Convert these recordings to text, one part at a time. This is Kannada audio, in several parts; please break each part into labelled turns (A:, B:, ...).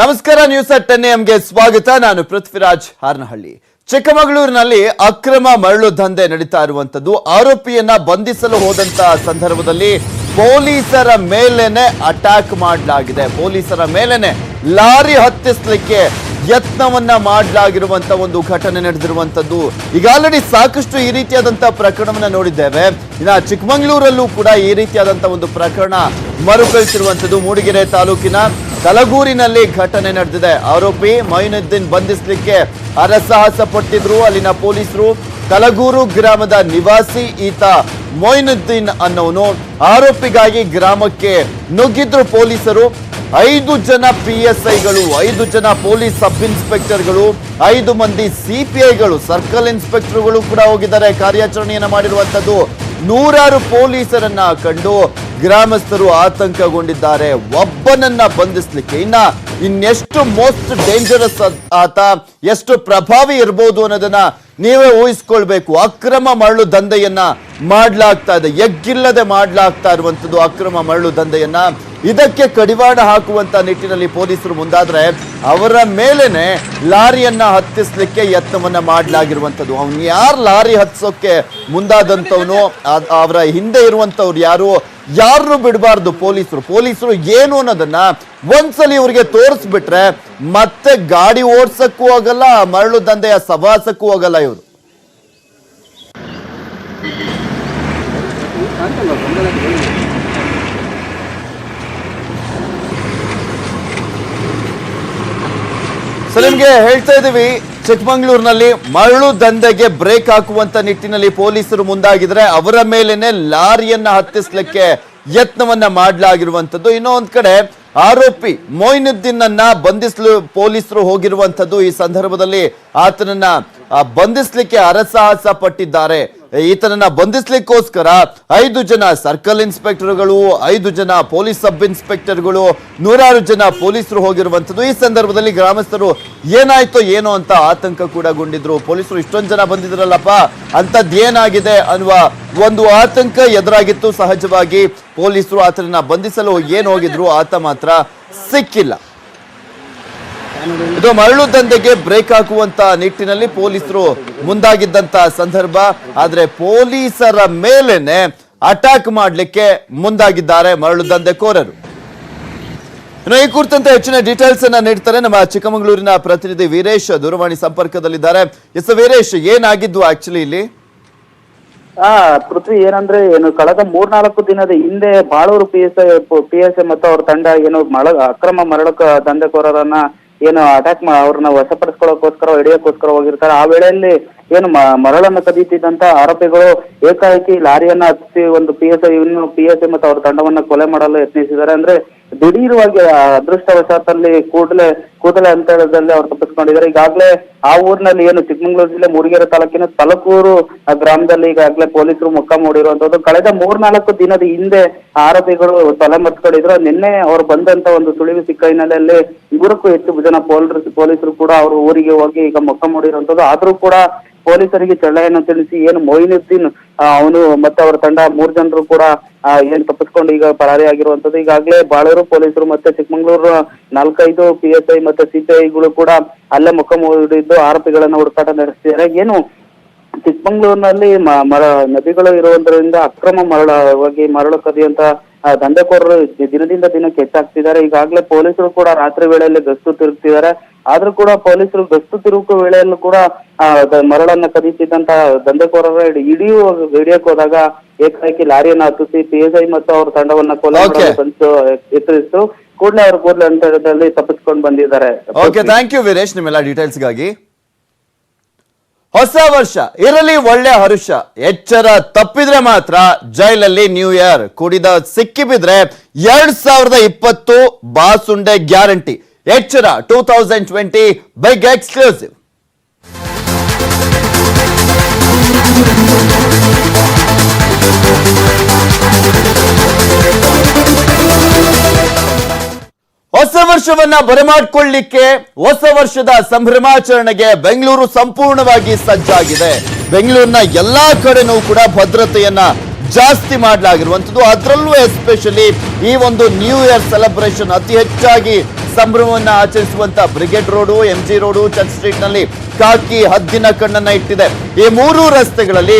A: ನಮಸ್ಕಾರ ನ್ಯೂಸ್ ಅಟ್ ಟೆನ್ ಎಂಗೆ ಸ್ವಾಗತ. ನಾನು ಪೃಥ್ವಿರಾಜ್ ಹಾರ್ನಹಳ್ಳಿ. ಚಿಕ್ಕಮಗಳೂರಿನಲ್ಲಿ ಅಕ್ರಮ ಮರಳು ದಂಧೆ ನಡೀತಾ ಇರುವಂತದ್ದು ಆರೋಪಿಯನ್ನ ಬಂಧಿಸಲು ಹೋದಂತ ಸಂದರ್ಭದಲ್ಲಿ ಪೊಲೀಸರ ಮೇಲೇನೆ ಅಟ್ಯಾಕ್ ಮಾಡಲಾಗಿದೆ. ಪೊಲೀಸರ ಮೇಲೇನೆ ಲಾರಿ ಹತ್ತಿಸಲಿಕ್ಕೆ ಯತ್ನವನ್ನ ಮಾಡಲಾಗಿರುವಂತ ಒಂದು ಘಟನೆ ನಡೆದಿರುವಂತದ್ದು ಈಗ ಆಲ್ರೆಡಿ ಸಾಕಷ್ಟು ಈ ರೀತಿಯಾದಂತ ಪ್ರಕರಣವನ್ನ ನೋಡಿದ್ದೇವೆ. ಇನ್ನ ಚಿಕ್ಕಮಗಳೂರಲ್ಲೂ ಕೂಡ ಈ ರೀತಿಯಾದಂತ ಒಂದು ಪ್ರಕರಣ ಮರುಕಳಿಸಿರುವಂತದ್ದು ಮೂಡಿಗೆರೆ ತಾಲೂಕಿನ ಕಲಗೂರಿನಲ್ಲಿ ಘಟನೆ ನಡೆದಿದೆ. ಆರೋಪಿ ಮೊಯಿನುದ್ದೀನ್ ಬಂಧಿಸಲಿಕ್ಕೆ ಹರಸಾಹಸ ಪಟ್ಟಿದ್ರು. ಅಲ್ಲಿನ ಪೊಲೀಸರು ಕಲಗೂರು ಗ್ರಾಮದ ನಿವಾಸಿ ಈತ ಮೊಯಿನುದ್ದೀನ್ ಅನ್ನೋನು ಆರೋಪಿಗಾಗಿ ಗ್ರಾಮಕ್ಕೆ ನುಗ್ಗಿದ್ರು ಪೊಲೀಸರು. ಐದು ಜನ ಪಿ ಎಸ್ ಐಗಳು, ಐದು ಜನ ಪೊಲೀಸ್ ಸಬ್ ಇನ್ಸ್ಪೆಕ್ಟರ್ಗಳು, ಐದು ಮಂದಿ ಸಿಪಿಐಗಳು ಸರ್ಕಲ್ ಇನ್ಸ್ಪೆಕ್ಟರ್ಗಳು ಕೂಡ ಹೋಗಿದ್ದಾರೆ. ಕಾರ್ಯಾಚರಣೆಯನ್ನು ಮಾಡಿರುವಂತದ್ದು ನೂರಾರು ಪೊಲೀಸರನ್ನ ಕಂಡು ಗ್ರಾಮಸ್ಥರು ಆತಂಕಗೊಂಡಿದ್ದಾರೆ. ಒಬ್ಬನನ್ನ ಬಂಧಿಸ್ಲಿಕ್ಕೆ. ಇನ್ನ ಇನ್ನೆಷ್ಟು ಮೋಸ್ಟ್ ಡೇಂಜರಸ್ ಆತ, ಎಷ್ಟು ಪ್ರಭಾವಿ ಇರಬಹುದು ಅನ್ನೋದನ್ನ ನೀವೇ ಊಹಿಸ್ಕೊಳ್ಬೇಕು, ಅಕ್ರಮ ಮರಳು ದಂಧೆಯನ್ನ ಮಾಡ್ಲಾಗ್ತಾ ಇದೆ. ಎಗ್ಗಿಲ್ಲದೆ ಮಾಡ್ಲಾಗ್ತಾ ಇರುವಂಥದ್ದು ಅಕ್ರಮ ಮರಳು ದಂಧೆಯನ್ನ. ಇದಕ್ಕೆ ಕಡಿವಾಣ ಹಾಕುವಂತ ನಿಟ್ಟಿನಲ್ಲಿ ಪೊಲೀಸರು ಮುಂದಾದ್ರೆ ಅವರ ಮೇಲೇನೆ ಲಾರಿಯನ್ನ ಹತ್ತಿಸ್ಲಿಕ್ಕೆ ಯತ್ನವನ್ನ ಮಾಡಲಾಗಿರುವಂಥದ್ದು. ಅವ್ನು ಯಾರು ಲಾರಿ ಹತ್ಸೋಕೆ ಮುಂದಾದಂತವನು ಅವರ ಹಿಂದೆ ಇರುವಂಥವ್ರು ಯಾರು? ಯಾರು ಬಿಡಬಾರ್ದು ಪೊಲೀಸರು. ಪೊಲೀಸರು ಏನು ಅನ್ನೋದನ್ನ ಒಂದ್ಸಲಿ ಇವ್ರಿಗೆ ತೋರಿಸ್ಬಿಟ್ರೆ ಮತ್ತೆ ಗಾಡಿ ಓಡ್ಸಕ್ಕೂ ಹೋಗಲ್ಲ ಮರಳು ದಂಧೆಯ ಸವಾಸಕ್ಕೂ ಹೋಗಲ್ಲ ಇವರು. ಸೊ ನಿಮ್ಗೆ ಹೇಳ್ತಾ ಇದೀವಿ ಚಿಕ್ಕಮಂಗ್ಳೂರಿನಲ್ಲಿ ಮರಳು ದಂಧೆಗೆ ಬ್ರೇಕ್ ಹಾಕುವಂತ ನಿಟ್ಟಿನಲ್ಲಿ ಪೊಲೀಸರು ಮುಂದಾಗಿದ್ರೆ ಅವರ ಮೇಲೇನೆ ಲಾರಿಯನ್ನ ಹತ್ತಿಸ್ಲಿಕ್ಕೆ ಯತ್ನವನ್ನ ಮಾಡಲಾಗಿರುವಂತದ್ದು ಇನ್ನೂ ಒಂದ್ ಕಡೆ ಆರೋಪಿ ಮೊಯ್ನುದ್ದೀನ್ ಅನ್ನ ಬಂಧಿಸಲು ಪೊಲೀಸರು ಹೋಗಿರುವಂತದ್ದು ಈ ಸಂದರ್ಭದಲ್ಲಿ ಆತನನ್ನ ಬಂಧಿಸ್ಲಿಕ್ಕೆ ಅರಸಾಹಸ ಪಟ್ಟಿದ್ದಾರೆ. ಈತನನ್ನ ಬಂಧಿಸ್ಲಿಕ್ಕೋಸ್ಕರ ಐದು ಜನ ಸರ್ಕಲ್ ಇನ್ಸ್ಪೆಕ್ಟರ್ಗಳು, ಐದು ಜನ ಪೊಲೀಸ್ ಸಬ್ ಇನ್ಸ್ಪೆಕ್ಟರ್ಗಳು, ನೂರಾರು ಜನ ಪೊಲೀಸರು ಹೋಗಿರುವಂಥದ್ದು. ಈ ಸಂದರ್ಭದಲ್ಲಿ ಗ್ರಾಮಸ್ಥರು ಏನಾಯ್ತೋ ಏನೋ ಅಂತ ಆತಂಕ ಕೂಡ ಗೊಂಡಿದ್ರು ಪೊಲೀಸರು ಇಷ್ಟೊಂದು ಜನ ಬಂದಿದ್ರಲ್ಲಪ್ಪ ಏನಾಗಿದೆ ಅನ್ನುವ ಒಂದು ಆತಂಕ ಎದುರಾಗಿತ್ತು. ಸಹಜವಾಗಿ ಪೊಲೀಸರು ಆತನನ್ನ ಬಂಧಿಸಲು ಏನು ಹೋಗಿದ್ರು ಆತ ಮಾತ್ರ ಸಿಕ್ಕಿಲ್ಲ. ಇದು ಮರಳು ದಂಧೆಗೆ ಬ್ರೇಕ್ ಹಾಕುವಂತ ನಿಟ್ಟಿನಲ್ಲಿ ಪೊಲೀಸರು ಮುಂದಾಗಿದ್ದಂತ ಸಂದರ್ಭ. ಆದ್ರೆ ಪೊಲೀಸರ ಮೇಲೇನೆ ಅಟ್ಯಾಕ್ ಮಾಡ್ಲಿಕ್ಕೆ ಮುಂದಾಗಿದ್ದಾರೆ ಮರಳು ದಂಧೆಕೋರರು ಇನ್ನು ಈ ಕುರಿತಂತೆ ಹೆಚ್ಚಿನ ಡೀಟೇಲ್ಸ್ ಅನ್ನ ನೀಡ್ತಾರೆ ನಮ್ಮ ಚಿಕ್ಕಮಗಳೂರಿನ ಪ್ರತಿನಿಧಿ ವೀರೇಶ್ ದೂರವಾಣಿ ಸಂಪರ್ಕದಲ್ಲಿದ್ದಾರೆ. ಎಸ್, ವೀರೇಶ್, ಏನಾಗಿದ್ದು ಆಕ್ಚುಲಿ ಇಲ್ಲಿ?
B: ಆ, ಪೃಥ್ವಿ ಏನಂದ್ರೆ ಏನು, ಕಳೆದ ಮೂರ್ನಾಲ್ಕು ದಿನದ ಹಿಂದೆ Baluru P S I P S I ಮತ್ತು ಅವ್ರ ತಂಡ ಏನು ಮರಳ ಅಕ್ರಮ ಮರಳಕ ದಂಧೆಕೋರರನ್ನ ಏನು ಅಟ್ಯಾಕ್ ಅವ್ರನ್ನ ವಶಪಡಿಸ್ಕೊಳ್ಳೋಕೋಸ್ಕರ, ಹಿಡಿಯೋಕೋಸ್ಕರ ಹೋಗಿರ್ತಾರೆ. ಆ ವೇಳೆಯಲ್ಲಿ ಏನು ಮರಳನ್ನು ಕದೀತಿದ್ದಂತ ಆರೋಪಿಗಳು ಏಕಾಏಕಿ ಲಾರಿಯನ್ನ ಹತ್ತಿಸಿ ಒಂದು ಪಿ ಎಸ್ ಇನ್ನು ಪಿ ಎಸ್ ಮತ್ತು ಅವ್ರ ತಂಡವನ್ನ ಕೊಲೆ ಮಾಡಲು ಯತ್ನಿಸಿದ್ದಾರೆ. ಅಂದ್ರೆ ದಿಢೀರವಾಗಿ ಅದೃಷ್ಟವಶಾತ್ತಲ್ಲಿ ಕೂಡಲೇ ಕೂದಲೇ ಅಂತ ಹೇಳಿದಲ್ಲಿ ಅವ್ರು ತಪ್ಪಿಸ್ಕೊಂಡಿದ್ದಾರೆ. ಈಗಾಗಲೇ ಆ ಊರಿನಲ್ಲಿ ಏನು ಚಿಕ್ಕಮಗಳೂರು ಜಿಲ್ಲೆ ಮೂಡಿಗೆರೆ ತಾಲೂಕಿನ ತಲಕೂರು ಗ್ರಾಮದಲ್ಲಿ ಈಗಾಗಲೇ ಪೊಲೀಸರು ಮುಖ ಮೂಡಿರುವಂತದ್ದು. ಕಳೆದ ಮೂರ್ನಾಲ್ಕು ದಿನದ ಹಿಂದೆ ಆರೋಪಿಗಳು ತಲೆ ಮರ್ಸ್ಕೊಂಡಿದ್ರು ನಿನ್ನೆ ಅವ್ರು ಬಂದಂತ ಒಂದು ಸುಳಿವು ಸಿಕ್ಕ ಹಿನ್ನೆಲೆಯಲ್ಲಿ ಇವರಕ್ಕೂ ಹೆಚ್ಚು ಜನ ಪೊಲೀಸರು ಕೂಡ ಅವರು ಊರಿಗೆ ಹೋಗಿ ಈಗ ಮುಖ ಮೂಡಿರುವಂತದ್ದು. ಆದ್ರೂ ಕೂಡ ಪೊಲೀಸರಿಗೆ ಚಳ್ಳೆಯನ್ನು ತಿಳಿಸಿ ಏನು ಮೊಯಿನುದ್ದೀನ್ ಅವನು ಮತ್ತೆ ಅವರ ತಂಡ ಮೂರ್ ಜನರು ಕೂಡ ಏನ್ ತಪ್ಪಿಸ್ಕೊಂಡು ಈಗ ಪರಾರಿಯಾಗಿರುವಂತದ್ದು. ಈಗಾಗಲೇ ಬಾಳೂರು ಪೊಲೀಸರು ಮತ್ತೆ ಚಿಕ್ಕಮಗಳೂರು ನಾಲ್ಕೈದು ಪಿ ಎಸ್ ಐ ಮತ್ತೆ ಸಿಪಿಐಗಳು ಕೂಡ ಅಲ್ಲೇ ಮುಖ ಮೂಡಿದ್ದು ಆರೋಪಿಗಳನ್ನ ಹುಡುಕಾಟ ನಡೆಸಿದ್ದಾರೆ ಏನು ಚಿಕ್ಕಮಂಗ್ಳೂರಿನಲ್ಲಿ ಮರ ನದಿಗಳು ಇರುವುದರಿಂದ ಅಕ್ರಮ ಮರಳವಾಗಿ ಮರಳು ಕದಿಯಂತ ದಂಧೆಕೋರರು ದಿನದಿಂದ ದಿನಕ್ಕೆ ಹೆಚ್ಚಾಗ್ತಿದ್ದಾರೆ. ಈಗಾಗಲೇ ಪೊಲೀಸರು ಕೂಡ ರಾತ್ರಿ ವೇಳೆಯಲ್ಲಿ ಗಸ್ತು ತಿರುಗ್ತಿದ್ದಾರೆ. ಆದ್ರೂ ಕೂಡ ಪೊಲೀಸರು ಗಸ್ತು ತಿರುಗುವ ವೇಳೆಯಲ್ಲೂ ಕೂಡ ಮರಳನ್ನ ಕದಿಸಿದಂತ ದಂಧೆಕೋರರ ಹಿಡಿಯುವ ಹಿಡಿಯಕ್ ಹೋದಾಗ ಏಕಾಏಕಿ ಲಾರಿಯನ್ನ ಹತ್ತಿಸಿ ಪಿ ಎಸ್ ಐ ಮತ್ತು ಅವ್ರ ತಂಡವನ್ನ ಕೊಲೆ ಎತ್ತರಿಸಿತು ಕೂಡಲೇ ಅವರು ಕೂಡಲೇ ಅಂತರದಲ್ಲಿ ತಪ್ಪಿಸ್ಕೊಂಡು ಬಂದಿದ್ದಾರೆ.
A: ಓಕೆ ಥ್ಯಾಂಕ್ ಯು ವೀರೇಶ್ ನಿಮ್ಮೆಲ್ಲ ಡೀಟೇಲ್ಸ್ಗಾಗಿ ಹೊಸ ವರ್ಷ, ಇರಲಿ ಒಳ್ಳೆ ಹರುಷ, ಎಚ್ಚರ ತಪ್ಪಿದ್ರೆ ಮಾತ್ರ ಜೈಲಲ್ಲಿ ನ್ಯೂ ಇಯರ್ ಕುಡಿದ ಸಿಕ್ಕಿಬಿದ್ರೆ ಎರಡ್ ಸಾವಿರದ ಇಪ್ಪತ್ತು ಬಾಸುಂಡೆ ಗ್ಯಾರಂಟಿ. ಎಚ್ಚರ two thousand twenty big exclusive ಹೊಸ ವರ್ಷವನ್ನ ಬರಮಾಡ್ಕೊಳ್ಳಿಕ್ಕೆ ಹೊಸ ವರ್ಷದ ಸಂಭ್ರಮಾಚರಣೆಗೆ ಬೆಂಗಳೂರು ಸಂಪೂರ್ಣವಾಗಿ ಸಜ್ಜಾಗಿದೆ. ಬೆಂಗಳೂರಿನ ಎಲ್ಲಾ ಕಡೆನೂ ಕೂಡ ಭದ್ರತೆಯನ್ನ ಜಾಸ್ತಿ ಮಾಡಲಾಗಿರುವಂಥದ್ದು. ಅದರಲ್ಲೂ ಎಸ್ಪೆಷಲಿ ಈ ಒಂದು ನ್ಯೂ ಇಯರ್ ಸೆಲೆಬ್ರೇಷನ್ ಅತಿ ಹೆಚ್ಚಾಗಿ ಸಂಭ್ರಮವನ್ನ ಆಚರಿಸುವಂತ Brigade road M G road church ಸ್ಟ್ರೀಟ್ನಲ್ಲಿ ಕಾಕಿ ಹದ್ದಿನ ಕಣ್ಣನ್ನ ಇಟ್ಟಿದೆ. ಈ ಮೂರು ರಸ್ತೆಗಳಲ್ಲಿ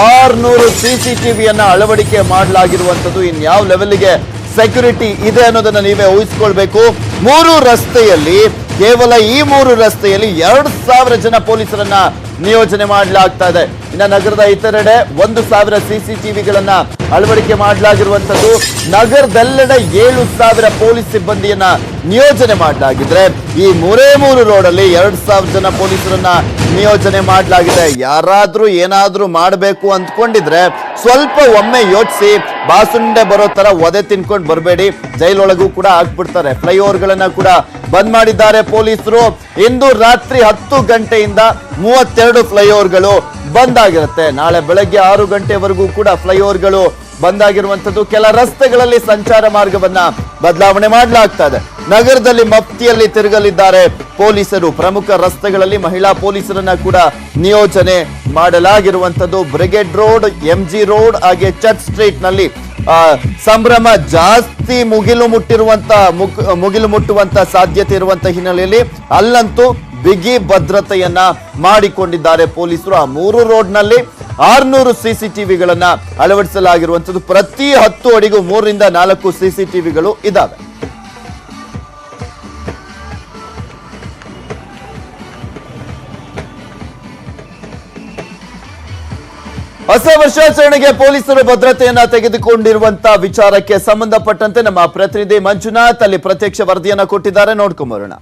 A: ಆರ್ನೂರು ಸಿಸಿಟಿವಿಯನ್ನ ಅಳವಡಿಕೆ ಮಾಡಲಾಗಿರುವಂಥದ್ದು. ಇನ್ಯಾವ ಲೆವೆಲ್ಗೆ ಸೆಕ್ಯೂರಿಟಿ ಇದೆ ಅನ್ನೋದನ್ನ ನೀವೇ ಊಹಿಸ್ಕೊಳ್ಬೇಕು. ಮೂರು ರಸ್ತೆಯಲ್ಲಿ, ಕೇವಲ ಈ ಮೂರು ರಸ್ತೆಯಲ್ಲಿ ಎರಡು ಸಾವಿರ ಜನ ಪೊಲೀಸರನ್ನ ನಿಯೋಜನೆ ಮಾಡಲಾಗ್ತಾ ಇದೆ. ಇನ್ನು ನಗರದ ಇತರೆಡೆ ಒಂದು ಸಾವಿರ ಸಿಸಿಟಿವಿಗಳನ್ನ ಅಳವಡಿಕೆ ಮಾಡಲಾಗಿರುವಂತದ್ದು ನಗರದೆಲ್ಲೆಡೆ ಏಳು ಸಾವಿರ ಪೊಲೀಸ್ ಸಿಬ್ಬಂದಿಯನ್ನ ನಿಯೋಜನೆ ಮಾಡಲಾಗಿದ್ರೆ, ಈ ಮೂರೇ ಮೂರು ರೋಡಲ್ಲಿ ಎರಡ್ ಸಾವಿರ ಜನ ಪೊಲೀಸರನ್ನ ನಿಯೋಜನೆ ಮಾಡಲಾಗಿದೆ. ಯಾರಾದ್ರೂ ಏನಾದ್ರೂ ಮಾಡಬೇಕು ಅಂದ್ಕೊಂಡಿದ್ರೆ ಸ್ವಲ್ಪ ಒಮ್ಮೆ ಯೋಚಿಸಿ ಬಾಸುಂಡೆ ಬರೋ ತರ ಒದೆ ತಿನ್ಕೊಂಡು ಬರಬೇಡಿ. ಜೈಲೊಳಗೂ ಕೂಡ ಹಾಕ್ಬಿಡ್ತಾರೆ ಫ್ಲೈಓವರ್ಗಳನ್ನ ಕೂಡ ಬಂದ್ ಮಾಡಿದ್ದಾರೆ ಪೊಲೀಸರು. ಇಂದು ರಾತ್ರಿ ಹತ್ತು ಗಂಟೆಯಿಂದ ಮೂವತ್ತೆರಡು ಫ್ಲೈಓವರ್ಗಳು ಬಂದ್ ಆಗಿರುತ್ತೆ. ನಾಳೆ ಬೆಳಗ್ಗೆ ಆರು ಗಂಟೆವರೆಗೂ ಕೂಡ ಫ್ಲೈಓವರ್ಗಳು ಬಂದಾಗಿರುವಂತದ್ದು ಕೆಲ ರಸ್ತೆಗಳಲ್ಲಿ ಸಂಚಾರ ಮಾರ್ಗವನ್ನ ಬದಲಾವಣೆ ಮಾಡಲಾಗ್ತಾ ನಗರದಲ್ಲಿ ಮಫ್ತಿಯಲ್ಲಿ ತಿರುಗಲಿದ್ದಾರೆ ಪೊಲೀಸರು. ಪ್ರಮುಖ ರಸ್ತೆಗಳಲ್ಲಿ ಮಹಿಳಾ ಪೊಲೀಸರನ್ನ ಕೂಡ ನಿಯೋಜನೆ ಮಾಡಲಾಗಿರುವಂತದ್ದು ಬ್ರಿಗೇಡ್ ರೋಡ್ ಎಂ ರೋಡ್ ಹಾಗೆ ಚರ್ಚ್ ಸ್ಟ್ರೀಟ್ನಲ್ಲಿ ಸಂಭ್ರಮ ಜಾಸ್ತಿ ಮುಗಿಲು ಮುಟ್ಟಿರುವಂತ ಮುಗ್- ಮುಗಿಲು ಮುಟ್ಟುವಂತ ಸಾಧ್ಯತೆ ಇರುವಂತ ಹಿನ್ನೆಲೆಯಲ್ಲಿ ಅಲ್ಲಂತೂ ಬಿಗಿ ಭದ್ರತೆಯನ್ನ ಮಾಡಿಕೊಂಡಿದ್ದಾರೆ ಪೊಲೀಸರು. ಆ ಮೂರು ರೋಡ್ನಲ್ಲಿ ಆರ್ನೂರು ಸಿಸಿಟಿವಿಗಳನ್ನ ಅಳವಡಿಸಲಾಗಿರುವಂತದ್ದು ಪ್ರತಿ ಹತ್ತು ಅಡಿಗೂ ಮೂರರಿಂದ ನಾಲ್ಕು ಸಿಸಿಟಿವಿಗಳು ಇದ್ದಾವೆ ಹೊಸ ವರ್ಷಾಚರಣೆಗೆ ಪೊಲೀಸರು ಭದ್ರತೆಯನ್ನ ತೆಗೆದುಕೊಂಡಿರುವಂತಹ ವಿಚಾರಕ್ಕೆ ಸಂಬಂಧಪಟ್ಟಂತೆ ನಮ್ಮ ಪ್ರತಿನಿಧಿ ಮಂಜುನಾಥ್ ಅಲ್ಲಿ ಪ್ರತ್ಯಕ್ಷ ವರದಿಯನ್ನ ಕೊಟ್ಟಿದ್ದಾರೆ. ನೋಡ್ಕೊಂಬರೋಣ.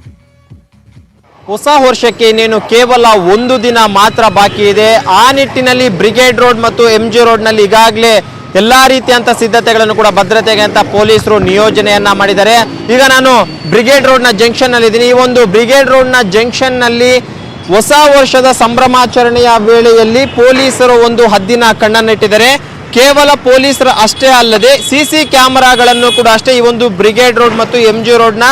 C: ಹೊಸ ವರ್ಷಕ್ಕೆ ಇನ್ನೇನು ಕೇವಲ ಒಂದು ದಿನ ಮಾತ್ರ ಬಾಕಿ ಇದೆ. ಆ ನಿಟ್ಟಿನಲ್ಲಿ ಬ್ರಿಗೇಡ್ ರೋಡ್ ಮತ್ತು ಎಂ ಜಿ ರೋಡ್ನಲ್ಲಿ ಈಗಾಗಲೇ ಎಲ್ಲಾ ರೀತಿಯಂತ ಸಿದ್ಧತೆಗಳನ್ನು ಕೂಡ ಭದ್ರತೆಗೆ ಅಂತ ಪೊಲೀಸರು ನಿಯೋಜನೆಯನ್ನ ಮಾಡಿದ್ದಾರೆ. ಈಗ ನಾನು ಬ್ರಿಗೇಡ್ ರೋಡ್ನ ಜಂಕ್ಷನ್ನಲ್ಲಿ ಇದ್ದೀನಿ. ಈ ಒಂದು ಬ್ರಿಗೇಡ್ ರೋಡ್ನ ಜಂಕ್ಷನ್ನಲ್ಲಿ ಹೊಸ ವರ್ಷದ ಸಂಭ್ರಮಾಚರಣೆಯ ವೇಳೆಯಲ್ಲಿ ಪೊಲೀಸರು ಒಂದು ಹದ್ದಿನ ಕಣ್ಣನ್ನಿಟ್ಟಿದ್ದಾರೆ. ಕೇವಲ ಪೊಲೀಸರು ಅಷ್ಟೇ ಅಲ್ಲದೆ ಸಿ ಕ್ಯಾಮೆರಾಗಳನ್ನು ಕೂಡ ಅಷ್ಟೇ ಈ ಒಂದು ಬ್ರಿಗೇಡ್ ರೋಡ್ ಮತ್ತು ಎಂ ಜಿ ರೋಡ್ನ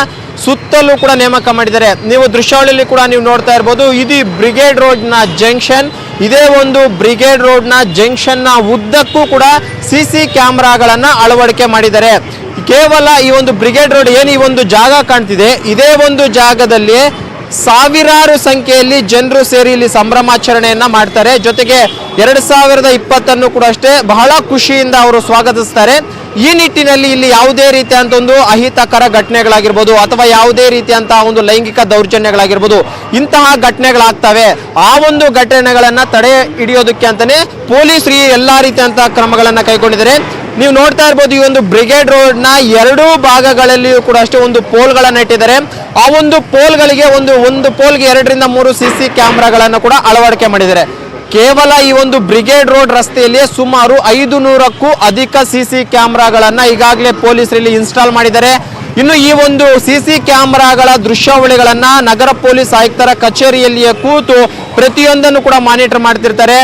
C: ಸುತ್ತಲೂ ಕೂಡ ನೇಮಕ ಮಾಡಿದ್ದಾರೆ. ನೀವು ದೃಶ್ಯಾವಳಿಯಲ್ಲಿ ಕೂಡ ನೀವು ನೋಡ್ತಾ ಇರ್ಬೋದು ಇದು ಬ್ರಿಗೇಡ್ ರೋಡ್ನ ಜಂಕ್ಷನ್, ಇದೇ ಒಂದು ಬ್ರಿಗೇಡ್ ರೋಡ್ನ ಜಂಕ್ಷನ್ನ ಉದ್ದಕ್ಕೂ ಕೂಡ ಸಿ ಸಿ ಕ್ಯಾಮ್ರಾಗಳನ್ನು ಅಳವಡಿಕೆ ಮಾಡಿದ್ದಾರೆ. ಕೇವಲ ಈ ಒಂದು ಬ್ರಿಗೇಡ್ ರೋಡ್ ಏನು ಈ ಒಂದು ಜಾಗ ಕಾಣ್ತಿದೆ, ಇದೇ ಒಂದು ಜಾಗದಲ್ಲಿ ಸಾವಿರಾರು ಸಂಖ್ಯೆಯಲ್ಲಿ ಜನರು ಸೇರಿ ಇಲ್ಲಿ ಸಂಭ್ರಮಾಚರಣೆಯನ್ನ ಮಾಡ್ತಾರೆ. ಜೊತೆಗೆ ಎರಡ್ ಸಾವಿರದ ಇಪ್ಪತ್ತನ್ನು ಕೂಡ ಅಷ್ಟೇ ಬಹಳ ಖುಷಿಯಿಂದ ಅವರು ಸ್ವಾಗತಿಸ್ತಾರೆ. ಈ ನಿಟ್ಟಿನಲ್ಲಿ ಇಲ್ಲಿ ಯಾವುದೇ ರೀತಿಯಂತ ಒಂದು ಅಹಿತಕರ ಘಟನೆಗಳಾಗಿರ್ಬೋದು ಅಥವಾ ಯಾವುದೇ ರೀತಿಯಂತಹ ಒಂದು ಲೈಂಗಿಕ ದೌರ್ಜನ್ಯಗಳಾಗಿರ್ಬೋದು ಇಂತಹ ಘಟನೆಗಳಾಗ್ತವೆ. ಆ ಒಂದು ಘಟನೆಗಳನ್ನ ತಡೆ ಹಿಡಿಯೋದಕ್ಕೆ ಅಂತಾನೆ ಪೊಲೀಸರು ಈ ಎಲ್ಲಾ ರೀತಿಯಂತಹ ಕ್ರಮಗಳನ್ನ ಕೈಗೊಂಡಿದ್ದಾರೆ. ನೀವು ನೋಡ್ತಾ ಇರ್ಬೋದು ಈ ಒಂದು ಬ್ರಿಗೇಡ್ ರೋಡ್ನ ಎರಡೂ ಭಾಗಗಳಲ್ಲಿಯೂ ಕೂಡ ಅಷ್ಟೇ ಒಂದು ಪೋಲ್ಗಳನ್ನ ಇಟ್ಟಿದ್ದಾರೆ. ಆ ಒಂದು ಪೋಲ್ಗಳಿಗೆ ಒಂದು ಒಂದು ಪೋಲ್ಗೆ ಎರಡರಿಂದ ಮೂರು ಸಿ ಸಿ ಕ್ಯಾಮ್ರಾಗಳನ್ನು ಕೂಡ ಅಳವಡಿಕೆ ಮಾಡಿದ್ದಾರೆ. ಕೇವಲ ಈ ಒಂದು ಬ್ರಿಗೇಡ್ ರೋಡ್ ರಸ್ತೆಯಲ್ಲಿ ಸುಮಾರು ಐದು ನೂರಕ್ಕೂ ಅಧಿಕ ಸಿ ಸಿ ಕ್ಯಾಮ್ರಾಗಳನ್ನ ಈಗಾಗಲೇ ಪೊಲೀಸರಲ್ಲಿ ಇನ್ಸ್ಟಾಲ್ ಮಾಡಿದ್ದಾರೆ. ಇನ್ನು ಈ ಒಂದು ಸಿಸಿ ಕ್ಯಾಮೆರಾಗಳ ದೃಶ್ಯಾವಳಿಗಳನ್ನ ನಗರ ಪೊಲೀಸ್ ಆಯುಕ್ತರ ಕಚೇರಿಯಲ್ಲಿಯೇ ಕೂತು ಪ್ರತಿಯೊಂದನ್ನು ಕೂಡ ಮಾನಿಟರ್ ಮಾಡ್ತಿರ್ತಾರೆ.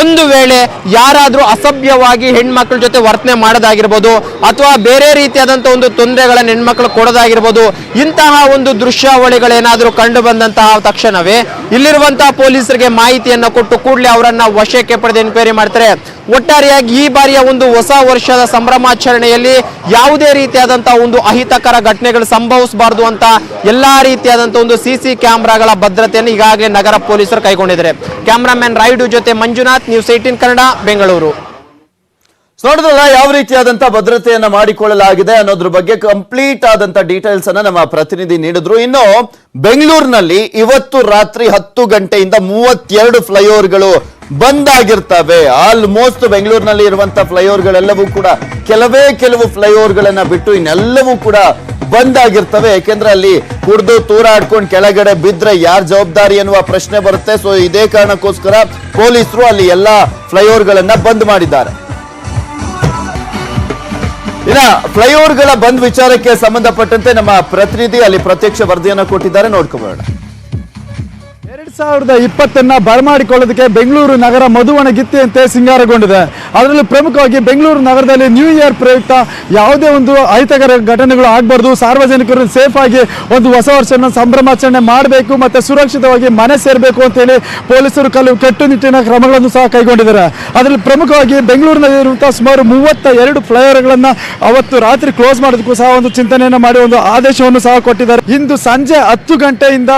C: ಒಂದು ವೇಳೆ ಯಾರಾದರೂ ಅಸಭ್ಯವಾಗಿ ಹೆಣ್ಮಕ್ಳ ಜೊತೆ ವರ್ತನೆ ಮಾಡೋದಾಗಿರ್ಬೋದು ಅಥವಾ ಬೇರೆ ರೀತಿಯಾದಂಥ ಒಂದು ತೊಂದರೆಗಳನ್ನು ಹೆಣ್ಮಕ್ಳು ಕೊಡೋದಾಗಿರ್ಬೋದು, ಇಂತಹ ಒಂದು ದೃಶ್ಯಾವಳಿಗಳೇನಾದರೂ ಕಂಡು ಬಂದಂತಹ ತಕ್ಷಣವೇ ಇಲ್ಲಿರುವಂತಹ ಪೊಲೀಸರಿಗೆ ಮಾಹಿತಿಯನ್ನು ಕೊಟ್ಟು ಕೂಡಲೇ ಅವರನ್ನ ವಶಕ್ಕೆ ಪಡೆದು ಎನ್ಕ್ವೈರಿ ಮಾಡ್ತಾರೆ. ಒಟ್ಟಾರೆಯಾಗಿ ಈ ಬಾರಿಯ ಒಂದು ಹೊಸ ವರ್ಷದ ಸಂಭ್ರಮಾಚರಣೆಯಲ್ಲಿ ಯಾವುದೇ ರೀತಿಯಾದಂತಹ ಒಂದು ಅಹಿತಕರ ಘಟನೆಗಳು ಸಂಭವಿಸಬಾರದು ಅಂತ ಎಲ್ಲಾ ರೀತಿಯಾದಂತಹ ಒಂದು ಸಿಸಿ ಕ್ಯಾಮ್ರಾಗಳ ಭದ್ರತೆಯನ್ನು ಈಗಾಗಲೇ ನಗರ ಪೊಲೀಸರು ಕೈಗೊಂಡಿದ್ದಾರೆ. ಕ್ಯಾಮ್ರಾಮನ್ ರಾಯ್ಡು ಜೊತೆ ಮಂಜುನಾಥ್, ನ್ಯೂಸ್ ಏಟೀನ್ ಕನ್ನಡ, ಬೆಂಗಳೂರು.
A: ನೋಡಿದ್ರಲ್ಲ, ಯಾವ ರೀತಿಯಾದಂತ ಭದ್ರತೆಯನ್ನ ಮಾಡಿಕೊಳ್ಳಲಾಗಿದೆ ಅನ್ನೋದ್ರ ಬಗ್ಗೆ ಕಂಪ್ಲೀಟ್ ಆದಂತ ಡೀಟೇಲ್ಸ್ ಅನ್ನ ನಮ್ಮ ಪ್ರತಿನಿಧಿ ನೀಡಿದ್ರು. ಇನ್ನು ಬೆಂಗಳೂರಿನಲ್ಲಿ ಇವತ್ತು ರಾತ್ರಿ ಹತ್ತು ಗಂಟೆಯಿಂದ ಮೂವತ್ತೆರಡು ಫ್ಲೈಓವರ್ಗಳು ಬಂದ್ ಆಗಿರ್ತವೆ ಆಲ್ಮೋಸ್ಟ್ ಬೆಂಗಳೂರಿನಲ್ಲಿ ಇರುವಂತ ಫ್ಲೈಓವರ್ಗಳೆಲ್ಲವೂ ಕೂಡ ಕೆಲವೇ ಕೆಲವು ಫ್ಲೈಓವರ್ಗಳನ್ನ ಬಿಟ್ಟು ಇನ್ನೆಲ್ಲವೂ ಕೂಡ ಬಂದ್ ಆಗಿರ್ತವೆ ಯಾಕೆಂದ್ರೆ ಅಲ್ಲಿ ಕುಡ್ದು ತೂರಾಡ್ಕೊಂಡು ಕೆಳಗಡೆ ಬಿದ್ರೆ ಯಾರ್ ಜವಾಬ್ದಾರಿ ಎನ್ನುವ ಪ್ರಶ್ನೆ ಬರುತ್ತೆ. ಸೊ ಇದೇ ಕಾರಣಕ್ಕೋಸ್ಕರ ಪೊಲೀಸರು ಅಲ್ಲಿ ಎಲ್ಲಾ ಫ್ಲೈಓವರ್ಗಳನ್ನ ಬಂದ್ ಮಾಡಿದ್ದಾರೆ. ಇನ್ನ ಫ್ಲೈಓವರ್ಗಳ ಬಂದ್ ವಿಚಾರಕ್ಕೆ ಸಂಬಂಧಪಟ್ಟಂತೆ ನಮ್ಮ ಪ್ರತಿನಿಧಿ ಅಲ್ಲಿ ಪ್ರತ್ಯಕ್ಷ ವರದಿಯನ್ನು ಕೊಟ್ಟಿದ್ದಾರೆ. ನೋಡ್ಕೋಬೋಣ.
D: ಸಾವಿರದ ಇಪ್ಪತ್ತನ್ನ ಬರಮಾಡಿಕೊಳ್ಳೋದಕ್ಕೆ ಬೆಂಗಳೂರು ನಗರ ಮಧುವಣಗಿತ್ತಿಯಂತೆ ಸಿಂಗಾರಗೊಂಡಿದೆ. ಅದರಲ್ಲೂ ಪ್ರಮುಖವಾಗಿ ಬೆಂಗಳೂರು ನಗರದಲ್ಲಿ ನ್ಯೂ ಇಯರ್ ಪ್ರಯುಕ್ತ ಯಾವುದೇ ಒಂದು ಅಹಿತಕರ ಘಟನೆಗಳು ಆಗಬಾರ್ದು. ಸಾರ್ವಜನಿಕರು ಸೇಫ್ ಆಗಿ ಒಂದು ಹೊಸ ವರ್ಷನ ಸಂಭ್ರಮಾಚರಣೆ ಮಾಡಬೇಕು ಮತ್ತೆ ಸುರಕ್ಷಿತವಾಗಿ ಮನೆ ಸೇರಬೇಕು ಅಂತೇಳಿ ಪೊಲೀಸರು ಕೆಲವು ಕಟ್ಟುನಿಟ್ಟಿನ ಕ್ರಮಗಳನ್ನು ಸಹ ಕೈಗೊಂಡಿದ್ದಾರೆ. ಅದರಲ್ಲಿ ಪ್ರಮುಖವಾಗಿ ಬೆಂಗಳೂರಿನಲ್ಲಿರುವಂತಹ ಸುಮಾರು ಮೂವತ್ತ ಎರಡು ಫ್ಲೈಓವರ್ಗಳನ್ನು ಅವತ್ತು ರಾತ್ರಿ ಕ್ಲೋಸ್ ಮಾಡೋದಕ್ಕೂ ಸಹ ಒಂದು ಚಿಂತನೆಯನ್ನು ಮಾಡಿ ಒಂದು ಆದೇಶವನ್ನು ಸಹ ಕೊಟ್ಟಿದ್ದಾರೆ. ಇಂದು ಸಂಜೆ ಹತ್ತು ಗಂಟೆಯಿಂದ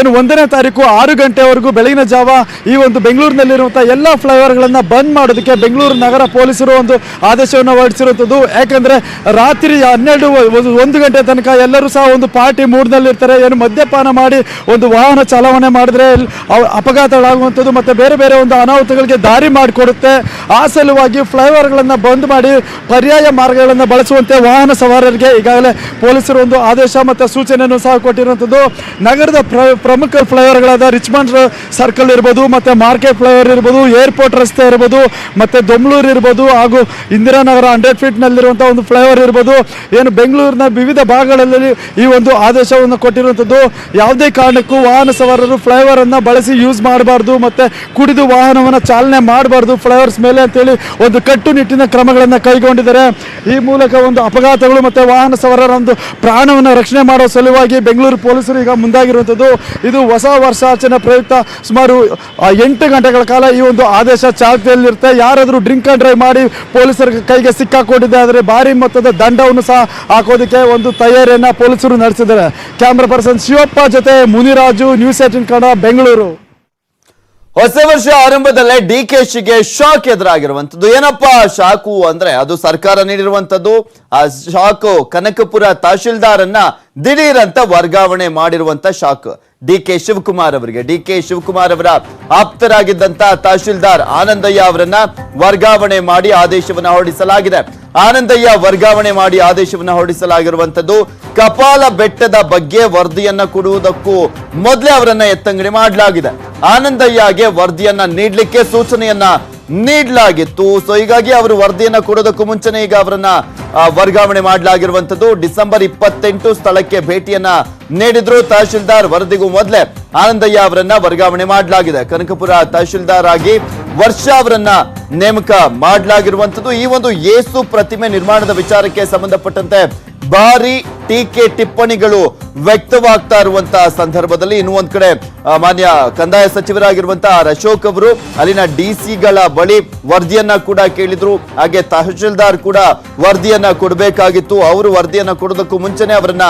D: ಏನು ಒಂದನೇ ತಾರೀಕು ಆರು ಗಂಟೆವರೆಗೂ ಬೆಳಗಿನ ಜಾವ ಈ ಒಂದು ಬೆಂಗಳೂರಿನಲ್ಲಿರುವಂತಹ ಎಲ್ಲ ಫ್ಲೈಓವರ್ಗಳನ್ನು ಬಂದ್ ಮಾಡೋದಕ್ಕೆ ಬೆಂಗಳೂರು ನಗರ ಪೊಲೀಸರು ಒಂದು ಆದೇಶವನ್ನು ಹೊರಡಿಸಿರುವಂಥದ್ದು. ಯಾಕಂದ್ರೆ ರಾತ್ರಿ ಹನ್ನೆರಡು ಒಂದು- ಗಂಟೆ ತನಕ ಎಲ್ಲರೂ ಸಹ ಒಂದು ಪಾರ್ಟಿ ಮೂಡ್ನಲ್ಲಿರ್ತಾರೆ. ಏನು ಮದ್ಯಪಾನ ಮಾಡಿ ಒಂದು ವಾಹನ ಚಲಾವಣೆ ಮಾಡಿದ್ರೆ ಅಪಘಾತಗಳಾಗುವಂಥದ್ದು ಮತ್ತೆ ಬೇರೆ ಬೇರೆ ಒಂದು ಅನಾಹುತಗಳಿಗೆ ದಾರಿ ಮಾಡಿಕೊಡುತ್ತೆ. ಆ ಸಲುವಾಗಿ ಫ್ಲೈಓವರ್ಗಳನ್ನು ಬಂದ್ ಮಾಡಿ ಪರ್ಯಾಯ ಮಾರ್ಗಗಳನ್ನು ಬಳಸುವಂತೆ ವಾಹನ ಸವಾರರಿಗೆ ಈಗಾಗಲೇ ಪೊಲೀಸರು ಒಂದು ಆದೇಶ ಮತ್ತು ಸೂಚನೆಯನ್ನು ಸಹ ಕೊಟ್ಟಿರುವಂಥದ್ದು. ನಗರದ ಪ್ರ ಪ್ರಮುಖ ಫ್ಲೈಓವರ್ಗಳಾದ ರಿಚ್ಮಂಡ್ ಸರ್ಕಲ್ ಇರ್ಬೋದು, ಮತ್ತು ಮಾರ್ಕೆಟ್ ಫ್ಲೈಓವರ್ ಇರ್ಬೋದು ಏರ್ಪೋರ್ಟ್ ರಸ್ತೆ ಇರ್ಬೋದು, ಮತ್ತು ದೊಮ್ಲೂರು ಇರ್ಬೋದು, ಹಾಗೂ ಇಂದಿರಾನಗರ ಹಂಡ್ರೆಡ್ ಫೀಟ್ನಲ್ಲಿರುವಂಥ ಒಂದು ಫ್ಲೈಓವರ್ ಇರ್ಬೋದು. ಏನು ಬೆಂಗಳೂರಿನ ವಿವಿಧ ಭಾಗಗಳಲ್ಲಿ ಈ ಒಂದು ಆದೇಶವನ್ನು ಕೊಟ್ಟಿರುವಂಥದ್ದು. ಯಾವುದೇ ಕಾರಣಕ್ಕೂ ವಾಹನ ಸವಾರರು ಫ್ಲೈಓವರನ್ನು ಬಳಸಿ ಯೂಸ್ ಮಾಡಬಾರ್ದು, ಮತ್ತು ಕುಡಿದು ವಾಹನವನ್ನು ಚಾಲನೆ ಮಾಡಬಾರ್ದು ಫ್ಲೈಓವರ್ಸ್ ಮೇಲೆ ಅಂತೇಳಿ ಒಂದು ಕಟ್ಟುನಿಟ್ಟಿನ ಕ್ರಮಗಳನ್ನು ಕೈಗೊಂಡಿದ್ದಾರೆ. ಈ ಮೂಲಕ ಒಂದು ಅಪಘಾತಗಳು ಮತ್ತು ವಾಹನ ಸವಾರರ ಒಂದು ಪ್ರಾಣವನ್ನು ರಕ್ಷಣೆ ಮಾಡೋ ಸಲುವಾಗಿ ಬೆಂಗಳೂರು ಪೊಲೀಸರು ಈಗ ಮುಂದಾಗಿರುವಂಥದ್ದು. ಇದು ಹೊಸ ವರ್ಷಾಚರಣೆ ಪ್ರಯುಕ್ತ ಸುಮಾರು ಎಂಟು ಗಂಟೆಗಳ ಕಾಲ ಈ ಒಂದು ಆದೇಶ ಚಾಲ್ತಿಯಲ್ಲಿರುತ್ತೆ. ಯಾರಾದರೂ ಡ್ರಿಂಕ್ ಆ್ಯಂಡ್ ಡ್ರೈವ್ ಮಾಡಿ ಪೊಲೀಸರ ಕೈಗೆ ಸಿಕ್ಕಾಕೊಂಡಿದ್ದೆ ಆದರೆ ಭಾರಿ ಮೊತ್ತದ ದಂಡವನ್ನು ಸಹ ಹಾಕೋದಕ್ಕೆ ಒಂದು ತಯಾರಿಯನ್ನು ಪೊಲೀಸರು ನಡೆಸಿದ್ದಾರೆ. ಕ್ಯಾಮ್ರಾ ಪರ್ಸನ್ ಶಿವಪ್ಪ ಜೊತೆ ಮುನಿರಾಜು, ನ್ಯೂಸ್ ಏಟಿನ್ ಕನ್ನಡ, ಬೆಂಗಳೂರು.
A: ಹೊಸ ವರ್ಷ ಆರಂಭದಲ್ಲೇ ಡಿ ಕೆ ಶಿಗೆ ಶಾಕ್ ಎದುರಾಗಿರುವಂತದ್ದು ಏನಪ್ಪಾ ಶಾಕು ಅಂದ್ರೆ ಅದು ಸರ್ಕಾರ ನೀಡಿರುವಂತದ್ದು ಆ ಶಾಕು ಕನಕಪುರ ತಹಶೀಲ್ದಾರ್ ಅನ್ನ ಅಂತ ವರ್ಗಾವಣೆ ಮಾಡಿರುವಂತ ಶಾಕ್. ಡಿ ಕೆ ಶಿವಕುಮಾರ್ ಅವರಿಗೆ. ಡಿ ಕೆ ಶಿವಕುಮಾರ್ ಅವರ ಆಪ್ತರಾಗಿದ್ದಂತಹ ತಹಶೀಲ್ದಾರ್ ಆನಂದಯ್ಯ ಅವರನ್ನ ವರ್ಗಾವಣೆ ಮಾಡಿ ಆದೇಶವನ್ನ ಹೊರಡಿಸಲಾಗಿದೆ. ಆನಂದಯ್ಯ ವರ್ಗಾವಣೆ ಮಾಡಿ ಆದೇಶವನ್ನ ಹೊರಡಿಸಲಾಗಿರುವಂತದ್ದು ಕಪಾಲ ಬೆಟ್ಟದ ಬಗ್ಗೆ ವರದಿಯನ್ನ ಕೊಡುವುದಕ್ಕೂ ಮೊದಲೇ ಅವರನ್ನ ಎತ್ತಂಗಡಿ ಮಾಡಲಾಗಿದೆ. ಆನಂದಯ್ಯಗೆ ವರದಿಯನ್ನ ನೀಡಲಿಕ್ಕೆ ಸೂಚನೆಯನ್ನ ನೀಡಲಾಗಿತ್ತು. ಸೊ ಹೀಗಾಗಿ ಅವರು ವರದಿಯನ್ನು ಕೊಡೋದಕ್ಕೂ ಮುಂಚೆನೆ ಈಗ ಅವರನ್ನ ವರ್ಗಾವಣೆ ಮಾಡಲಾಗಿರುವಂತದ್ದು ಡಿಸೆಂಬರ್ ಇಪ್ಪತ್ತೆಂಟು ಸ್ಥಳಕ್ಕೆ ಭೇಟಿಯನ್ನ ನೀಡಿದ್ರು ತಹಶೀಲ್ದಾರ್ ವರದಿಗೂ ಮೊದಲೇ. ಆನಂದಯ್ಯ ಅವರನ್ನ ವರ್ಗಾವಣೆ ಮಾಡಲಾಗಿದೆ. ಕನಕಪುರ ತಹಶೀಲ್ದಾರ್ ಆಗಿ ವರ್ಷ ಅವರನ್ನ ನೇಮಕ ಮಾಡಲಾಗಿರುವಂತದ್ದು ಈ ಒಂದು ಯೇಸು ಪ್ರತಿಮೆ ನಿರ್ಮಾಣದ ವಿಚಾರಕ್ಕೆ ಸಂಬಂಧಪಟ್ಟಂತೆ ಭಾರಿ ಟೀಕೆ ಟಿಪ್ಪಣಿಗಳು ವ್ಯಕ್ತವಾಗ್ತಾ ಇರುವಂತಹ ಸಂದರ್ಭದಲ್ಲಿ ಇನ್ನು ಒಂದ್ ಕಡೆ ಮಾನ್ಯ ಕಂದಾಯ ಸಚಿವರಾಗಿರುವಂತಹ ಅಶೋಕ್ ಅವರು ಅಲ್ಲಿನ ಡಿ ಸಿಗಳ ಬಳಿ ವರದಿಯನ್ನ ಕೂಡ ಕೇಳಿದ್ರು. ಹಾಗೆ ತಹಶೀಲ್ದಾರ್ ಕೂಡ ವರದಿಯನ್ನ ಕೊಡಬೇಕಾಗಿತ್ತು. ಅವರು ವರದಿಯನ್ನ ಕೊಡೋದಕ್ಕೂ ಮುಂಚೆನೆ ಅವರನ್ನ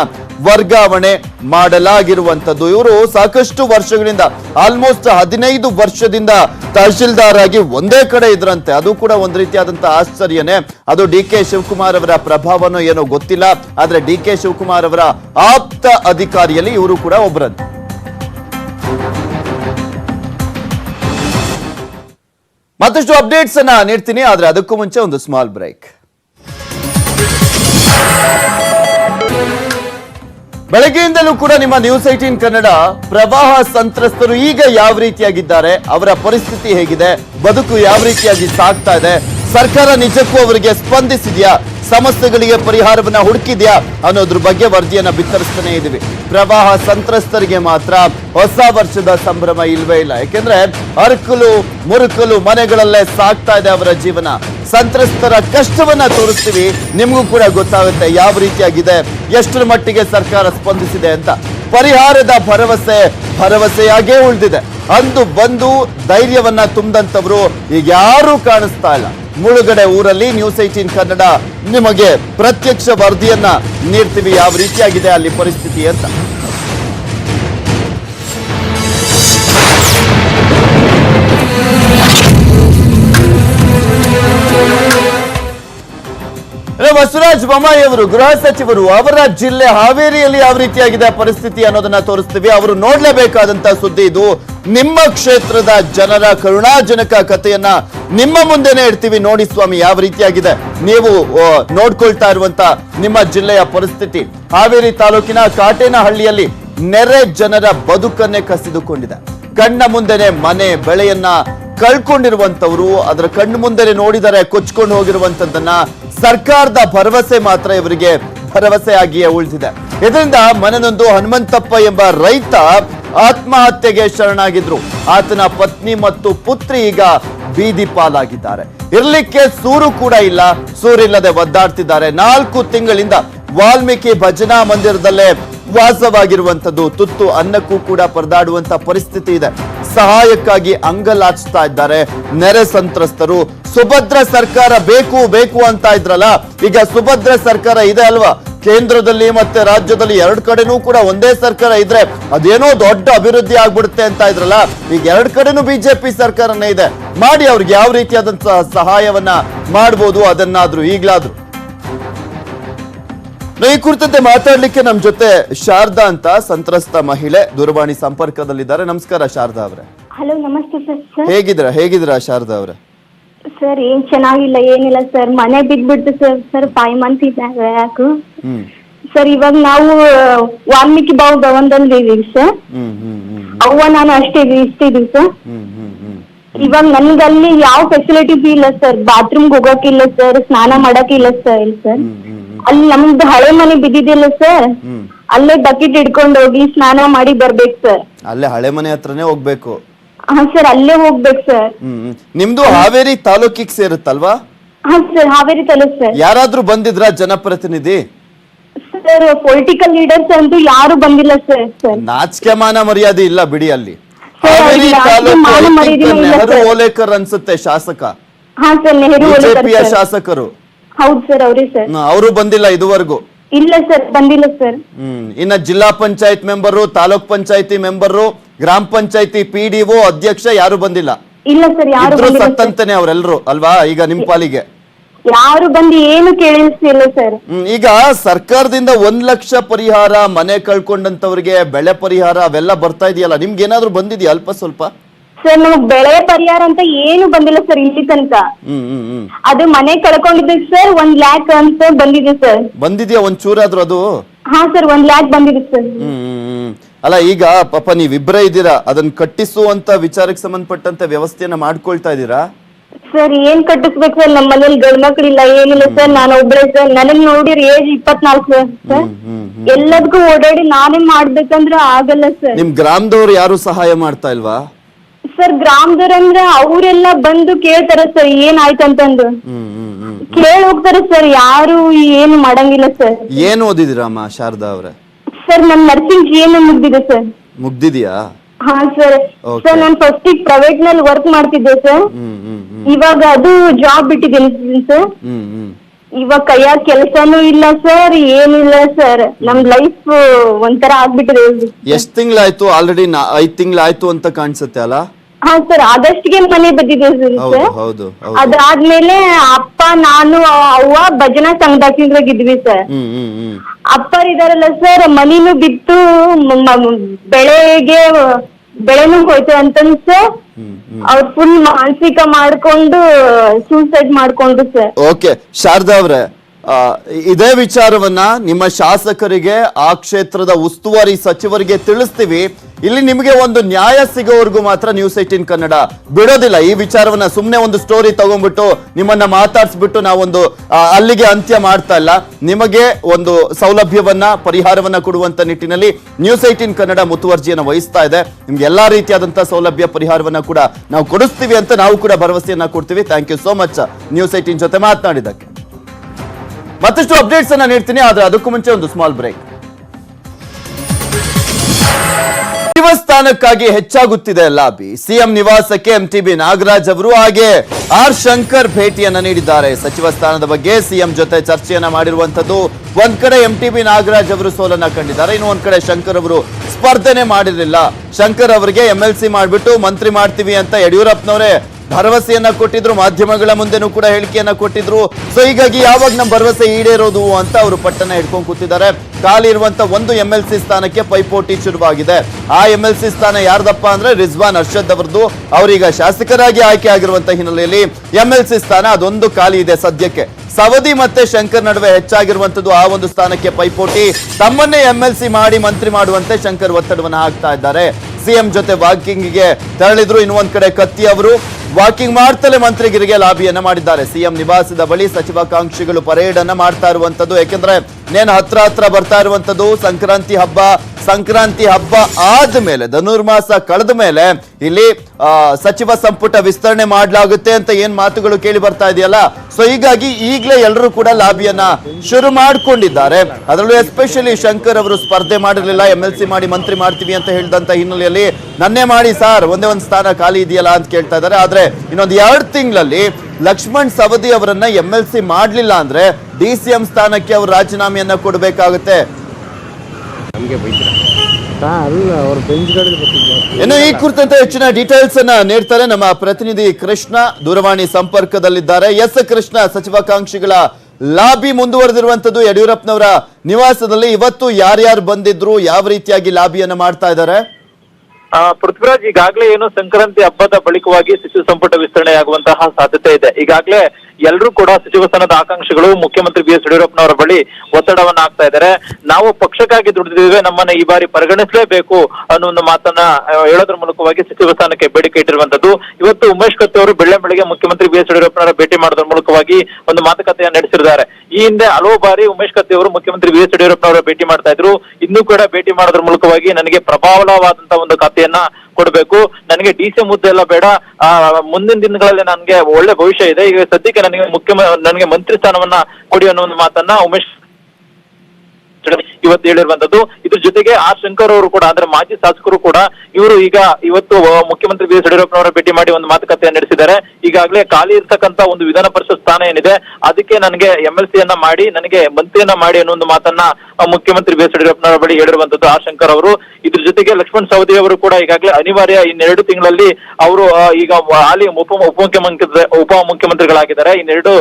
A: ವರ್ಗಾವಣೆ ಮಾಡಲಾಗಿರುವಂತದ್ದು. ಇವರು ಸಾಕಷ್ಟು ವರ್ಷಗಳಿಂದ ಆಲ್ಮೋಸ್ಟ್ ಹದಿನೈದು ವರ್ಷದಿಂದ ತಹಶೀಲ್ದಾರ್ ಆಗಿ ಒಂದೇ ಕಡೆ ಇದ್ರಂತೆ. ಅದು ಕೂಡ ಒಂದ್ ರೀತಿಯಾದಂತಹ ಆಶ್ಚರ್ಯನೇ. ಅದು ಡಿ ಕೆ ಶಿವಕುಮಾರ್ ಅವರ ಪ್ರಭಾವನೋ ಏನೋ ಗೊತ್ತಿಲ್ಲ. ಆದ್ರೆ ಡಿ ಕೆ ಶಿವಕುಮಾರ್ ಅವರ ಆಪ್ತ ಅಧಿಕಾರಿಯಲ್ಲಿ ಇವರು ಕೂಡ ಒಬ್ಬರಂತೆ ಮತ್ತಷ್ಟು ಅಪ್ಡೇಟ್ಸ್ ಅನ್ನ ನೀಡ್ತೀನಿ, ಆದ್ರೆ ಅದಕ್ಕೂ ಮುಂಚೆ ಒಂದು ಸ್ಮಾಲ್ ಬ್ರೇಕ್ ಬೆಳಗ್ಗೆಯಿಂದಲೂ ಕೂಡ ನಿಮ್ಮ ನ್ಯೂಸ್ ಏಟೀನ್ ಕನ್ನಡ ಪ್ರವಾಹ ಸಂತ್ರಸ್ತರು ಈಗ ಯಾವ ರೀತಿಯಾಗಿದ್ದಾರೆ, ಅವರ ಪರಿಸ್ಥಿತಿ ಹೇಗಿದೆ, ಬದುಕು ಯಾವ ರೀತಿಯಾಗಿ ಸಾಗ್ತಾ ಇದೆ ಸರ್ಕಾರ ನಿಜಕ್ಕೂ ಅವರಿಗೆ ಸ್ಪಂದಿಸಿದೆಯಾ? ಸಮಸ್ಯೆಗಳಿಗೆ ಪರಿಹಾರವನ್ನ ಹುಡುಕಿದ್ಯಾ? ಅನ್ನೋದ್ರ ಬಗ್ಗೆ ವರದಿಯನ್ನ ಬಿತ್ತರಿಸ್ತಾನೆ ಇದ್ದೀವಿ ಪ್ರವಾಹ ಸಂತ್ರಸ್ತರಿಗೆ ಮಾತ್ರ ಹೊಸ ವರ್ಷದ ಸಂಭ್ರಮ ಇಲ್ವೇ ಇಲ್ಲ. ಯಾಕೆಂದ್ರೆ ಅರ್ಕಲು ಮುರುಕಲು ಮನೆಗಳಲ್ಲೇ ಸಾಕ್ತಾ ಇದೆ ಅವರ ಜೀವನ. ಸಂತ್ರಸ್ತರ ಕಷ್ಟವನ್ನ ತೋರಿಸ್ತೀವಿ. ನಿಮಗೂ ಕೂಡ ಗೊತ್ತಾಗುತ್ತೆ ಯಾವ ರೀತಿಯಾಗಿದೆ, ಎಷ್ಟರ ಮಟ್ಟಿಗೆ ಸರ್ಕಾರ ಸ್ಪಂದಿಸಿದೆ ಅಂತ. ಪರಿಹಾರದ ಭರವಸೆ, ಭರವಸೆಯಾಗೇ ಉಳಿದಿದೆ. ಅಂದು ಬಂದು ಧೈರ್ಯವನ್ನ ತುಂಬಂತವರು ಈಗ ಯಾರೂ ಕಾಣಿಸ್ತಾ ಇಲ್ಲ. ಮುಳುಗಡೆ ಊರಲ್ಲಿ ನ್ಯೂಸ್ ಏಟೀನ್ ಕನ್ನಡ. ನಿಮಗೆ ಪ್ರತ್ಯಕ್ಷ ವರದಿಯನ್ನ ನೀಡ್ತೀವಿ. ಯಾವ ರೀತಿಯಾಗಿದೆ ಅಲ್ಲಿ ಪರಿಸ್ಥಿತಿ ಅಂತ. ಬಸವರಾಜ ಬೊಮ್ಮಾಯಿ ಅವರು, ಗೃಹ ಸಚಿವರು, ಅವರ ಜಿಲ್ಲೆ ಹಾವೇರಿಯಲ್ಲಿ ಯಾವ ರೀತಿಯಾಗಿದೆ ಪರಿಸ್ಥಿತಿ ಅನ್ನೋದನ್ನ ತೋರಿಸ್ತೀವಿ. ಅವರು ನೋಡ್ಲೇಬೇಕಾದಂತ ಸುದ್ದಿ ಇದು. ನಿಮ್ಮ ಕ್ಷೇತ್ರದ ಜನರ ಕರುಣಾಜನಕ ಕಥೆಯನ್ನ ನಿಮ್ಮ ಮುಂದೆನೆ ಇಡ್ತೀವಿ. ನೋಡಿ ಸ್ವಾಮಿ, ಯಾವ ರೀತಿಯಾಗಿದೆ? ನೀವು ನೋಡ್ಕೊಳ್ತಾ ಇರುವಂತ ನಿಮ್ಮ ಜಿಲ್ಲೆಯ ಪರಿಸ್ಥಿತಿ. ಹಾವೇರಿ ತಾಲೂಕಿನ ಕಾಟೇನಹಳ್ಳಿಯಲ್ಲಿ ನೆರೆ ಜನರ ಬದುಕನ್ನೇ ಕಸಿದುಕೊಂಡಿದೆ. ಕಣ್ಣ ಮುಂದೆನೆ ಮನೆ, ಬೆಳೆಯನ್ನ ಕಳ್ಕೊಂಡಿರುವಂತವ್ರು ಅದರ ಕಣ್ಣು ಮುಂದೆ ನೋಡಿದರೆ ಕೊಚ್ಕೊಂಡು ಹೋಗಿರುವಂತದ್ದನ್ನ ಸರ್ಕಾರದ ಭರವಸೆ ಮಾತ್ರ ಇವರಿಗೆ ಭರವಸೆಯಾಗಿಯೇ ಉಳಿದಿದೆ. ಇದರಿಂದ ಮನನೊಂದು ಹನುಮಂತಪ್ಪ ಎಂಬ ರೈತ ಆತ್ಮಹತ್ಯೆಗೆ ಶರಣಾಗಿದ್ರು. ಆತನ ಪತ್ನಿ ಮತ್ತು ಪುತ್ರಿ ಈಗ ಬೀದಿ ಪಾಲಾಗಿದ್ದಾರೆ. ಇರ್ಲಿಕ್ಕೆ ಸೂರು ಕೂಡ ಇಲ್ಲ, ಸೂರಿಲ್ಲದೆ ಒದ್ದಾಡ್ತಿದ್ದಾರೆ. ನಾಲ್ಕು ತಿಂಗಳಿಂದ ವಾಲ್ಮೀಕಿ ಭಜನಾ ಮಂದಿರದಲ್ಲೇ ವಾಸವಾಗಿರುವಂತದ್ದು ತುತ್ತು ಅನ್ನಕ್ಕೂ ಕೂಡ ಪರದಾಡುವಂತ ಪರಿಸ್ಥಿತಿ ಇದೆ. ಸಹಾಯಕ್ಕಾಗಿ ಅಂಗಲಾಚ್ತಾ ಇದ್ದಾರೆ. ನೆರೆ ಸಂತ್ರಸ್ತರು. ಸುಭದ್ರ ಸರ್ಕಾರ ಬೇಕು ಬೇಕು ಅಂತ ಇದ್ರಲ್ಲ, ಈಗ ಸುಭದ್ರ ಸರ್ಕಾರ ಇದೆ ಅಲ್ವಾ? ಕೇಂದ್ರದಲ್ಲಿ ಮತ್ತೆ ರಾಜ್ಯದಲ್ಲಿ ಎರಡ್ ಕಡೆನೂ ಕೂಡ ಒಂದೇ ಸರ್ಕಾರ ಇದ್ರೆ ಅದೇನೋ ದೊಡ್ಡ ಅಭಿವೃದ್ಧಿ ಆಗ್ಬಿಡುತ್ತೆ ಅಂತ ಇದ್ರಲ್ಲ, ಈಗ ಎರಡ್ ಕಡೆನೂ ಬಿಜೆಪಿ ಸರ್ಕಾರನೇ ಇದೆ. ಮಾಡಿ ಅವ್ರಿಗೆ ಯಾವ ರೀತಿಯಾದಂತಹ ಸಹಾಯವನ್ನ ಮಾಡ್ಬೋದು, ಅದನ್ನಾದ್ರೂ ಈಗ್ಲಾದ್ರೂ. ಈ ಕುರಿತಂತೆ ಮಾತಾಡ್ಲಿಕ್ಕೆ ನಮ್ಮ ಜೊತೆ ಶಾರದಾ ಅಂತ ಸಂತ್ರಸ್ತ ಮಹಿಳೆ ದೂರವಾಣಿ ಸಂಪರ್ಕದಲ್ಲಿದ್ದಾರೆ. ನಮಸ್ಕಾರ ಶಾರದಾ ಅವರೇ.
E: ಹಲೋ ನಮಸ್ತೆ ಸರ್. ಸರ್.
A: ಹೇಗಿದ್ರ ಹೇಗಿದ್ರ ಶಾರದಾ ಅವರೇ?
E: ಸರ್ ಏನ್ ಚೆನ್ನಾಗಿಲ್ಲ ಏನಿಲ್ಲ ಸರ್. ಮನೆ ಬಿದ್ಬಿಡ್ತು ಸರ್ ಸರ್ ಫೈವ್ ಮಂತ್ ಯಾಕು.
A: ಹ್ಮ್.
E: ಸರ್ ಇವಾಗ ನಾವು ವಾಲ್ಮೀಕಿ ಬಾವು ಭವನದಲ್ಲಿ ಇದೀವಿ ಸರ್.
A: ಹ್ಮ್ ಹ್ಮ್ ಹ್ಮ್
E: ಅವ್ವ ನಾನು ಅಷ್ಟೇ ಇಷ್ಟಿದೀವಿ ಸರ್.
A: ಹ್ಮ್ ಹ್ಮ್ ಹ್ಮ್.
E: ಇವಾಗ ನನ್ಗಲ್ಲಿ ಯಾವ ಫೆಸಿಲಿಟೀಸ್ ಇಲ್ಲ ಸರ್ ಬಾತ್ರೂಮ್ ಹೋಗಕ್ಕಿಲ್ಲ ಸರ್ ಸ್ನಾನ ಮಾಡಕ್ಕಿಲ್ಲ ಸರ್ ಇಲ್ಲ ಸರ್ ಅಲ್ಲಿ ನಮ್ದು ಹಳೆ ಮನೆ ಬಿದ್ದಿದೆಯಲ್ಲ ಸರ್
A: ಹ್ಮ್.
E: ಅಲ್ಲೇ ಬಕೆಟ್ ಹಿಡ್ಕೊಂಡು ಹೋಗಿ ಸ್ನಾನ ಮಾಡಿ ಬರ್ಬೇಕು ಸರ್
A: ಅಲ್ಲೇ ಹಳೆ ಮನೆ ಹತ್ರನೇ ಹೋಗ್ಬೇಕು.
E: ಹಾ ಸರ್ ಅಲ್ಲೇ ಹೋಗ್ಬೇಕು ಸರ್
A: ಹ್ಮ್ ಹ್ಮ್. ನಿಮ್ದು ಹಾವೇರಿ ತಾಲೂಕಿಗೆ ಸೇರುತ್ತಲ್ವಾ?
E: ಹಾ ಸರ್ ಹಾವೇರಿ ತಾಲೂಕ್ ಸರ್
A: ಯಾರಾದ್ರೂ ಬಂದಿದ್ರ ಜನಪ್ರತಿನಿಧಿ?
E: ಸರ್ ಪೊಲಿಟಿಕಲ್ ಲೀಡರ್ಸ್ ಅಂತೂ ಯಾರು ಬಂದಿಲ್ಲ ಸರ್ ಸರ್
A: ನಾಚಿಕೆ ಮಾನ ಮರ್ಯಾದೆ ಇಲ್ಲ ಬಿಡಿ ಅಲ್ಲಿ. ಹಾವೇರಿ ತಾಲೂಕು ನೆಹರು ಓಲೇಕರ್ ಅನ್ಸುತ್ತೆ ಶಾಸಕ.
E: ಹಾ ಸರ್ ನೆಹರು
A: ಬಿಜೆಪಿಯ. ಶಾಸಕರು.
E: ಹೌದು ಸರ್ ಅವರೇ ಸರ್.
A: ಅವರು ಬಂದಿಲ್ಲ ಇದುವರೆಗೂ.
E: ಇಲ್ಲ ಸರ್ ಬಂದಿಲ್ಲ ಸರ್.
A: ಹ್ಮ್ ಇನ್ನ ಜಿಲ್ಲಾ ಪಂಚಾಯತ್ ಮೆಂಬರು ತಾಲೂಕ್ ಪಂಚಾಯತಿ ಮೆಂಬರು ಗ್ರಾಮ ಪಂಚಾಯತಿ ಪಿಡಿಒ ಅಧ್ಯಕ್ಷ ಯಾರು ಬಂದಿಲ್ಲ.
E: ಇಲ್ಲ ಸರ್ ಯಾರು.
A: ಸತ್ತಂತಾನೆ ಅವರೆಲ್ಲರೂ ಅಲ್ವಾ? ಈಗ ನಿಮ್ ಪಾಲಿಗೆ.
E: ಯಾರು ಬಂದು ಏನು ಕೇಳಿಸ್ತಿಲ್ಲ ಸರ್.
A: ಹ್ಮ್, ಈಗ ಸರ್ಕಾರದಿಂದ ಒಂದ್ ಲಕ್ಷ ಪರಿಹಾರ ಮನೆ ಕಳ್ಕೊಂಡಂತವ್ರಿಗೆ ಬೆಳೆ ಪರಿಹಾರ ಅವೆಲ್ಲ ಬರ್ತಾ ಇದೆಯಲ್ಲ ನಿಮ್ಗೆ ಏನಾದ್ರು ಬಂದಿದ್ಯಾ ಅಲ್ಪ ಸ್ವಲ್ಪ?
E: ಸರ್ ನಮಗ್ ಬೆಳೆ ಪರಿಹಾರ ಅಂತ ಏನು ಬಂದಿಲ್ಲ ಸರ್ ಇಲ್ಲಿ ತನಕ.
A: ಹ್ಮ್ ಹ್ಮ್ ಹ್ಮ್.
E: ಅದು ಮನೆ ಕಳ್ಕೊಂಡಿದ್ದೆ ಸರ್ ಒಂದ್ ಲ್ಯಾಕ್ ಅಂತ ಬಂದಿದೆ ಸರ್.
A: ಬಂದಿದ್ಯಾ ಒಂದ್ ಆದ್ರೂ ಅದು?
E: ಹಾ ಸರ್ ಒಂದ್ ಲ್ಯಾಕ್ ಬಂದಿದೆ ಸರ್.
A: ಹ್ಮ್ ಹ್ಮ್, ಹ್ಮ್. ಅಲ್ಲ ಈಗ ಪಾಪ ನೀವಿಬ್ರೇ ಇದ್ದೀರಾ ಅದನ್ನ ಕಟ್ಟಿಸುವಂತ ವಿಚಾರಕ್ಕೆ ಸಂಬಂಧಪಟ್ಟಂತ ವ್ಯವಸ್ಥೆಯನ್ನ ಮಾಡ್ಕೊಳ್ತಾ ಇದ್ದೀರಾ?
E: ಸರ್ ಏನ್ ಕಟ್ಟಿಸ್ಬೇಕು ಸರ್? ನಮ್ಮ ಮನೇಲಿ ಗಂಡ್ ಮಕ್ಳಿಲ್ಲ ಏನಿಲ್ಲ ಸರ್. ನಾನು ಒಬ್ಳೆ ಸರ್. ನನಗ್ ನೋಡಿರಿ ಏಜ್ ಇಪ್ಪತ್ನಾಲ್ಕು ಸರ್. ಎಲ್ಲದಕ್ಕೂ ಓಡಾಡಿ ನಾನೇ ಮಾಡ್ಬೇಕಂದ್ರೆ ಆಗಲ್ಲ ಸರ್.
A: ನಿಮ್ ಗ್ರಾಮದವ್ರು ಯಾರು ಸಹಾಯ ಮಾಡ್ತಾ ಇಲ್ವಾ?
E: ಸರ್ ಗ್ರಾಮದವ್ರಂದ್ರೆ ಅವರೆಲ್ಲ ಬಂದು ಕೇಳ್ತಾರ ಸರ್ ಏನ್ ಆಯ್ತಂತಂದು
A: ಹ್ಮ್ ಹ್ಮ್ ಹ್ಮ್.
E: ಕೇಳಿ ಹೋಗ್ತಾರೆ ಸರ್ ಯಾರು ಏನು ಮಾಡಂಗಿಲ್ಲ ಸರ್.
A: ಏನ್ ಓದಿದಿರಮ್ಮ ಶಾರದಾ ಅವ್ರೆ?
E: ಸರ್ ನನ್ ನರ್ಸಿಂಗ್ ಏನು ಮುಗ್ದಿದೆ ಸರ್.
A: ಮುಗ್ದಿದ್ಯಾ?
E: ಹಾ ಸರ್.
A: Okay.
E: ಸರ್ ನಾನು ಫಸ್ಟ್ ಪ್ರೈವೇಟ್ನಲ್ಲಿ ವರ್ಕ್ ಮಾಡ್ತಿದ್ದೆ ಸರ್.
A: ಹ್ಮ್ ಹ್ಮ್ ಹ್ಮ್
E: ಇವಾಗ ಅದು ಜಾಬ್ ಬಿಟ್ಟಿದ್ದೀನಿ ಸರ್ ಇವಾಗ ಕೈಯಾಗ ಕೆಲಸನೂ ಇಲ್ಲ ಸರ್ ಏನಿಲ್ಲ ಸರ್ ನಮ್ ಲೈಫ್ ಒಂಥರ ಆಗ್ಬಿಟ್ಟಿದೆ
A: ಎಷ್ಟ್ ತಿಂಗ್ಳಾಯ್ತು? ಆಲ್ರೆಡಿ ಐದ್ ತಿಂಗ್ಳಾಯ್ತು ಅಂತ ಕಾಣಿಸುತ್ತೆ ಅಲ್ಲ?
E: ಹಾ ಸರ್ ಆಗಸ್ಟ್ಗೆ ಮನೆ ಬಂದಿದೆ ಸರ್
A: ಹೌದು ಹೌದು
E: ಅದಾದ್ಮೇಲೆ ಅಪ್ಪ ನಾನು ಅವ್ವ ಭಜನಾ ಸಂಘದಾಗ ಇದ್ವಿ ಸರ್
A: ಹ್ಮ್ ಹ್ಮ್
E: ಸರ್ ಮನಿನೂ ಬಿತ್ತು ಮ- ಮ- ಬೆಳೆಗೆ ಬೆಳೆನೂ ಹೋಯ್ತು ಅಂತಂದ್ ಸರ್
A: ಹ್ಮ್.
E: ಅವ್ರು ಫುಲ್ ಮಾನಸಿಕ ಮಾಡ್ಕೊಂಡು ಸೂಸೈಡ್ ಮಾಡ್ಕೊಂಡ್ರು ಸರ್
A: ಓಕೆ ಶಾರದಾ ಅವ್ರೆ ಆ, ಇದೇ ವಿಚಾರವನ್ನ ನಿಮ್ಮ ಶಾಸಕರಿಗೆ ಆ ಕ್ಷೇತ್ರದ ಉಸ್ತುವಾರಿ ಸಚಿವರಿಗೆ ತಿಳಿಸ್ತೀವಿ. ಇಲ್ಲಿ ನಿಮಗೆ ಒಂದು ನ್ಯಾಯ ಸಿಗೋವರೆಗೂ ಮಾತ್ರ ನ್ಯೂಸ್ ಏಟೀನ್ ಕನ್ನಡ ಬಿಡೋದಿಲ್ಲ. ಈ ವಿಚಾರವನ್ನ ಸುಮ್ಮನೆ ಒಂದು ಸ್ಟೋರಿ ತಗೊಂಡ್ಬಿಟ್ಟು ನಿಮ್ಮನ್ನ ಮಾತಾಡ್ಸ್ಬಿಟ್ಟು ನಾವೊಂದು ಅಲ್ಲಿಗೆ ಅಂತ್ಯ ಮಾಡ್ತಾ ಇಲ್ಲ. ನಿಮಗೆ ಒಂದು ಸೌಲಭ್ಯವನ್ನ, ಪರಿಹಾರವನ್ನ ಕೊಡುವಂತ ನಿಟ್ಟಿನಲ್ಲಿ ನ್ಯೂಸ್ ಏಟೀನ್ ಕನ್ನಡ ಮುತುವರ್ಜಿಯನ್ನು ವಹಿಸ್ತಾ ಇದೆ. ನಿಮ್ಗೆ ಎಲ್ಲಾ ರೀತಿಯಾದಂತಹ ಸೌಲಭ್ಯ, ಪರಿಹಾರವನ್ನ ಕೂಡ ನಾವು ಕೊಡಿಸ್ತೀವಿ ಅಂತ ನಾವು ಕೂಡ ಭರವಸೆಯನ್ನ ಕೊಡ್ತೀವಿ. Thank you so much news eighteen ಜೊತೆ ಮಾತನಾಡಿದ್ದಕ್ಕೆ. ಮತ್ತಷ್ಟು ಅಪ್ಡೇಟ್ಸ್ ಅನ್ನ ನೀಡ್ತೀನಿ, ಆದ್ರೆ ಅದಕ್ಕೂ ಮುಂಚೆ ಒಂದು ಸ್ಮಾಲ್ ಬ್ರೇಕ್ ಸ್ಥಾನಕ್ಕಾಗಿ ಹೆಚ್ಚಾಗುತ್ತಿದೆ ಲಾಬಿ. ಸಿಎಂ ನಿವಾಸಕ್ಕೆ ಎಂಟಿಬಿ ನಾಗರಾಜ್ ಅವರು ಹಾಗೆ ಆರ್ ಶಂಕರ್ ಭೇಟಿಯನ್ನ ನೀಡಿದ್ದಾರೆ. ಸಚಿವ ಸ್ಥಾನದ ಬಗ್ಗೆ ಸಿಎಂ ಜೊತೆ ಚರ್ಚೆಯನ್ನ ಮಾಡಿರುವಂತದ್ದು ಒಂದ್ ಕಡೆ ಎಂಟಿಬಿ ನಾಗರಾಜ್ ಅವರು ಸೋಲನ್ನ ಕಂಡಿದ್ದಾರೆ, ಇನ್ನು ಒಂದ್ ಕಡೆ ಶಂಕರ್ ಅವರು ಸ್ಪರ್ಧೆನೆ ಮಾಡಿರಲಿಲ್ಲ. ಶಂಕರ್ ಅವರಿಗೆ ಸಿ ಮಾಡ್ಬಿಟ್ಟು ಮಂತ್ರಿ ಮಾಡ್ತೀವಿ ಅಂತ ಯಡಿಯೂರಪ್ಪನವರೇ ಭರವಸೆಯನ್ನ ಕೊಟ್ಟಿದ್ರು, ಮಾಧ್ಯಮಗಳ ಮುಂದೆನೂ ಕೂಡ ಹೇಳಿಕೆಯನ್ನ ಕೊಟ್ಟಿದ್ರು. ಸೊ ಹೀಗಾಗಿ ಯಾವಾಗ ನಮ್ಮ ಭರವಸೆ ಈಡೇರೋದು ಅಂತ ಅವರು ಪಟ್ಟಣ ಹಿಡ್ಕೊಂಡು ಕೂತಿದ್ದಾರೆ. ಖಾಲಿ ಇರುವಂತ ಒಂದು ಎಂ ಎಲ್ ಸಿ ಸ್ಥಾನಕ್ಕೆ ಪೈಪೋಟಿ ಶುರುವಾಗಿದೆ. ಆ ಎಂ ಎಲ್ ಸಿ ಸ್ಥಾನ ಯಾರ್ದಪ್ಪ ಅಂದ್ರೆ ರಿಜ್ವಾನ್ ಅರ್ಷದ್ ಅವರದ್ದು. ಅವರೀಗ ಶಾಸಕರಾಗಿ ಆಯ್ಕೆ ಆಗಿರುವಂತ ಹಿನ್ನೆಲೆಯಲ್ಲಿ ಎಂ ಎಲ್ ಸಿ ಸ್ಥಾನ ಅದೊಂದು ಖಾಲಿ ಇದೆ ಸದ್ಯಕ್ಕೆ. ಸವದಿ ಮತ್ತೆ ಶಂಕರ್ ನಡುವೆ ಹೆಚ್ಚಾಗಿರುವಂತದ್ದು ಆ ಒಂದು ಸ್ಥಾನಕ್ಕೆ ಪೈಪೋಟಿ. ತಮ್ಮನ್ನೇ ಎಂ ಎಲ್ ಸಿ ಮಾಡಿ ಮಂತ್ರಿ ಮಾಡುವಂತೆ ಶಂಕರ್ ಒತ್ತಡವನ್ನು ಹಾಕ್ತಾ ಇದ್ದಾರೆ. ಸಿಎಂ ಜೊತೆ ವಾಕಿಂಗ್ಗೆ ತೆರಳಿದ್ರು. ಇನ್ನು ಒಂದ್ ಕಡೆ ಕತ್ತಿ ಅವರು ವಾಕಿಂಗ್ ಮಾಡ್ತಲೇ ಮಂತ್ರಿಗಿರಿಗೆ ಲಾಬಿಯನ್ನ ಮಾಡಿದ್ದಾರೆ. ಸಿಎಂ ನಿವಾಸದ ಬಳಿ ಸಚಿವಾಕಾಂಕ್ಷಿಗಳು ಪರೇಡ್ ಅನ್ನ ಮಾಡ್ತಾ ಇರುವಂತದ್ದು. ಯಾಕೆಂದ್ರೆ ನೇನು ಹತ್ರ ಹತ್ರ ಬರ್ತಾ ಇರುವಂತದ್ದು ಸಂಕ್ರಾಂತಿ ಹಬ್ಬ. ಸಂಕ್ರಾಂತಿ ಹಬ್ಬ ಆದ್ಮೇಲೆ ಧನುರ್ಮಾಸ ಕಳೆದ ಮೇಲೆ ಇಲ್ಲಿ ಸಚಿವ ಸಂಪುಟ ವಿಸ್ತರಣೆ ಮಾಡಲಾಗುತ್ತೆ ಅಂತ ಏನ್ ಮಾತುಗಳು ಕೇಳಿ ಬರ್ತಾ ಇದೆಯಲ್ಲ? ಸೊ ಹೀಗಾಗಿ ಈಗಲೇ ಎಲ್ಲರೂ ಕೂಡ ಲಾಬಿಯನ್ನ ಶುರು ಮಾಡ್ಕೊಂಡಿದ್ದಾರೆ. ಅದರಲ್ಲೂ ಎಸ್ಪೆಷಲಿ ಶಂಕರ್ ಅವರು ಸ್ಪರ್ಧೆ ಮಾಡಿರಲಿಲ್ಲ ಎಂ ಎಲ್ ಸಿ ಮಾಡಿ ಮಂತ್ರಿ ಮಾಡ್ತೀವಿ ಅಂತ ಹೇಳಿದಂತ ಹಿನ್ನೆಲೆಯಲ್ಲಿ, ನನ್ನೇ ಮಾಡಿ ಸರ್, ಒಂದೇ ಒಂದು ಸ್ಥಾನ ಖಾಲಿ ಇದೆಯಲ್ಲ ಅಂತ ಕೇಳ್ತಾ ಇದ್ದಾರೆ. ಆದ್ರೆ, ಇನ್ನೊಂದು ಎರಡು ತಿಂಗಳಲ್ಲಿ ಲಕ್ಷ್ಮಣ್ ಸವದಿ ಅವರನ್ನ ಎಂ ಎಲ್ ಸಿ ಮಾಡಲಿಲ್ಲ ಅಂದ್ರೆ ಡಿ ಸಿ ಎಂ ಸ್ಥಾನಕ್ಕೆ ಅವರು ರಾಜೀನಾಮೆಯನ್ನ ಕೊಡಬೇಕಾಗುತ್ತೆ. ಇನ್ನು ಈ ಕುರಿತಂತೆ ಹೆಚ್ಚಿನ ಡೀಟೇಲ್ಸ್ ಅನ್ನ ನೀಡ್ತಾರೆ ನಮ್ಮ ಪ್ರತಿನಿಧಿ ಕೃಷ್ಣ ದೂರವಾಣಿ ಸಂಪರ್ಕದಲ್ಲಿದ್ದಾರೆ. ಎಸ್ ಕೃಷ್ಣ ಸಚಿವಾಕಾಂಕ್ಷಿಗಳ ಲಾಬಿ ಮುಂದುವರೆದಿರುವಂತದ್ದು ಯಡಿಯೂರಪ್ಪನವರ ನಿವಾಸದಲ್ಲಿ ಇವತ್ತು ಯಾರ್ಯಾರು ಬಂದಿದ್ರು ಯಾವ ರೀತಿಯಾಗಿ ಲಾಬಿಯನ್ನು ಮಾಡ್ತಾ ಇದ್ದಾರೆ?
F: ಪೃಥ್ವಿರಾಜ್ ಈಗಾಗಲೇ ಏನು ಸಂಕ್ರಾಂತಿ ಹಬ್ಬದ ಬಳಿಕವಾಗಿ ಸಚಿವ ಸಂಪುಟ ವಿಸ್ತರಣೆ ಆಗುವಂತಹ ಸಾಧ್ಯತೆ ಇದೆ. ಈಗಾಗಲೇ ಎಲ್ಲರೂ ಕೂಡ ಸಚಿವ ಸ್ಥಾನದ ಆಕಾಂಕ್ಷಿಗಳು ಮುಖ್ಯಮಂತ್ರಿ ಬಿ ಎಸ್ ಯಡಿಯೂರಪ್ಪನವರ ಬಳಿ ಒತ್ತಡವನ್ನ ಆಗ್ತಾ ಇದ್ದಾರೆ. ನಾವು ಪಕ್ಷಕ್ಕಾಗಿ ದುಡಿದಿದ್ದೇವೆ, ನಮ್ಮನ್ನ ಈ ಬಾರಿ ಪರಿಗಣಿಸಲೇಬೇಕು ಅನ್ನೋ ಒಂದು ಮಾತನ್ನ ಹೇಳೋದ್ರ ಮೂಲಕವಾಗಿ ಸಚಿವ ಸ್ಥಾನಕ್ಕೆ ಬೇಡಿಕೆ ಇಟ್ಟಿರುವಂತದ್ದು. ಇವತ್ತು ಉಮೇಶ್ ಕತ್ತಿ ಅವರು ಬೆಳ್ಳೆ ಬೆಳಗ್ಗೆ ಮುಖ್ಯಮಂತ್ರಿ ಬಿ ಎಸ್ ಯಡಿಯೂರಪ್ಪನವರ ಭೇಟಿ ಮಾಡೋದ್ರ ಮೂಲಕವಾಗಿ ಒಂದು ಮಾತುಕತೆಯನ್ನು ನಡೆಸಿದ್ದಾರೆ. ಈ ಹಿಂದೆ ಹಲವು ಬಾರಿ ಉಮೇಶ್ ಕತ್ತಿ ಅವರು ಮುಖ್ಯಮಂತ್ರಿ ಬಿ ಎಸ್ ಯಡಿಯೂರಪ್ಪನವರ ಭೇಟಿ ಮಾಡ್ತಾ ಇದ್ರು. ಇನ್ನೂ ಕೂಡ ಭೇಟಿ ಮಾಡೋದ್ರ ಮೂಲಕವಾಗಿ ನನಗೆ ಪ್ರಭಾವವಾದಂತಹ ಒಂದು ಖಾತೆಯನ್ನ ಕೊಡಬೇಕು. ನನಗೆ ಡಿ ಸಿ ಮುದ್ದೆ ಎಲ್ಲ ಬೇಡ. ಮುಂದಿನ ದಿನಗಳಲ್ಲಿ ನನಗೆ ಒಳ್ಳೆ ಭವಿಷ್ಯ ಇದೆ. ಈಗ ಸದ್ಯಕ್ಕೆ ನನಗೆ ಮುಖ್ಯ ನನಗೆ ಮಂತ್ರಿ ಸ್ಥಾನವನ್ನ ಕೊಡಿ ಅನ್ನೋ ಒಂದು ಮಾತನ್ನ ಉಮೇಶ್ ಇವತ್ತು ಹೇಳಿರುವಂತದ್ದು. ಇದ್ರ ಜೊತೆಗೆ ಆರ್ ಶಂಕರ್ ಅವರು ಕೂಡ, ಅಂದ್ರೆ ಮಾಜಿ ಶಾಸಕರು ಕೂಡ, ಇವರು ಈಗ ಇವತ್ತು ಮುಖ್ಯಮಂತ್ರಿ ಬಿ ಎಸ್ ಯಡಿಯೂರಪ್ಪನವರ ಭೇಟಿ ಮಾಡಿ ಒಂದು ಮಾತುಕತೆ ನಡೆಸಿದ್ದಾರೆ. ಈಗಾಗಲೇ ಖಾಲಿ ಇರ್ತಕ್ಕಂತ ಒಂದು ವಿಧಾನ ಪರಿಷತ್ ಸ್ಥಾನ ಏನಿದೆ, ಅದಕ್ಕೆ ನನಗೆ ಎಂ ಎಲ್ ಮಾಡಿ, ನನಗೆ ಮಂತ್ರಿಯನ್ನ ಮಾಡಿ ಅನ್ನೋ ಒಂದು ಮಾತನ್ನ ಮುಖ್ಯಮಂತ್ರಿ ಬಿ ಎಸ್ ಯಡಿಯೂರಪ್ಪನವರ ಬಳಿ ಹೇಳಿರುವಂತದ್ದು ಆರ್ ಶಂಕರ್ ಅವರು. ಇದ್ರ ಜೊತೆಗೆ ಲಕ್ಷ್ಮಣ್ ಸವದಿ ಅವರು ಕೂಡ ಈಗಾಗಲೇ ಅನಿವಾರ್ಯ ಇನ್ನೆರಡು ತಿಂಗಳಲ್ಲಿ ಅವರು ಈಗ ಹಾಲಿ ಉಪ, ಉಪಮುಖ್ಯಮಂತ್ರಿ ಉಪ ಮುಖ್ಯಮಂತ್ರಿಗಳಾಗಿದ್ದಾರೆ ಇನ್ನೆರಡು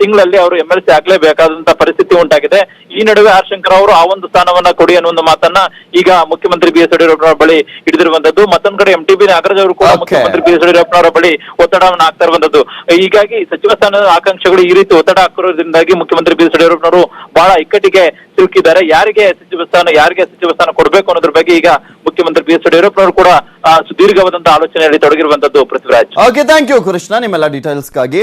F: ತಿಂಗಳಲ್ಲಿ ಅವರು ಎಂ ಎಲ್ ಸಿ ಆಗ್ಲೇಬೇಕಾದಂತ ಪರಿಸ್ಥಿತಿ ಉಂಟಾಗಿದೆ. ಈ ನಡುವೆ ಆರ್ ಶಂಕರ್ ಅವರು ಆ ಒಂದು ಸ್ಥಾನವನ್ನ ಕೊಡಿ ಅನ್ನೋ ಒಂದು ಮಾತನ್ನ ಈಗ ಮುಖ್ಯಮಂತ್ರಿ ಬಿ ಎಸ್ ಯಡಿಯೂರಪ್ಪನವರ ಬಳಿ ಹಿಡಿದಿರುವಂತದ್ದು. ಮತ್ತೊಂದ್ ಕಡೆ ಎಂ ಟಿ ಬಿ ನಾಗರಾಜ್ ಅವರು ಕೂಡ ಮುಖ್ಯಮಂತ್ರಿ ಬಿ ಎಸ್ ಯಡಿಯೂರಪ್ಪನವರ ಬಳಿ ಒತ್ತಡವನ್ನು ಹಾಕ್ತಾ ಇರುವಂತದ್ದು. ಹೀಗಾಗಿ ಸಚಿವ ಸ್ಥಾನದ ಆಕಾಂಕ್ಷೆಗಳು ಈ ರೀತಿ ಒತ್ತಡ ಹಾಕಿರೋದ್ರಿಂದಾಗಿ ಮುಖ್ಯಮಂತ್ರಿ ಬಿ ಎಸ್ ಯಡಿಯೂರಪ್ಪನವರು ಬಹಳ ಇಕ್ಕಟ್ಟಿಗೆ ಸಿಲುಕಿದ್ದಾರೆ. ಯಾರಿಗೆ ಸಚಿವ ಸ್ಥಾನ ಯಾರಿಗೆ ಸಚಿವ ಸ್ಥಾನ ಕೊಡಬೇಕು ಅನ್ನೋದ್ರ ಬಗ್ಗೆ ಈಗ ಮುಖ್ಯಮಂತ್ರಿ ಬಿ ಎಸ್ ಯಡಿಯೂರಪ್ಪನವರು ಕೂಡ ಸುದೀರ್ಘವಾದಂತಹ ಆಲೋಚನೆಯಲ್ಲಿ ತೊಡಗಿರುವಂತದ್ದು Prithviraj.
A: Okay thank you Krishna ನಿಮ್ಮೆಲ್ಲ ಡೀಟೇಲ್ಸ್ಗಾಗಿ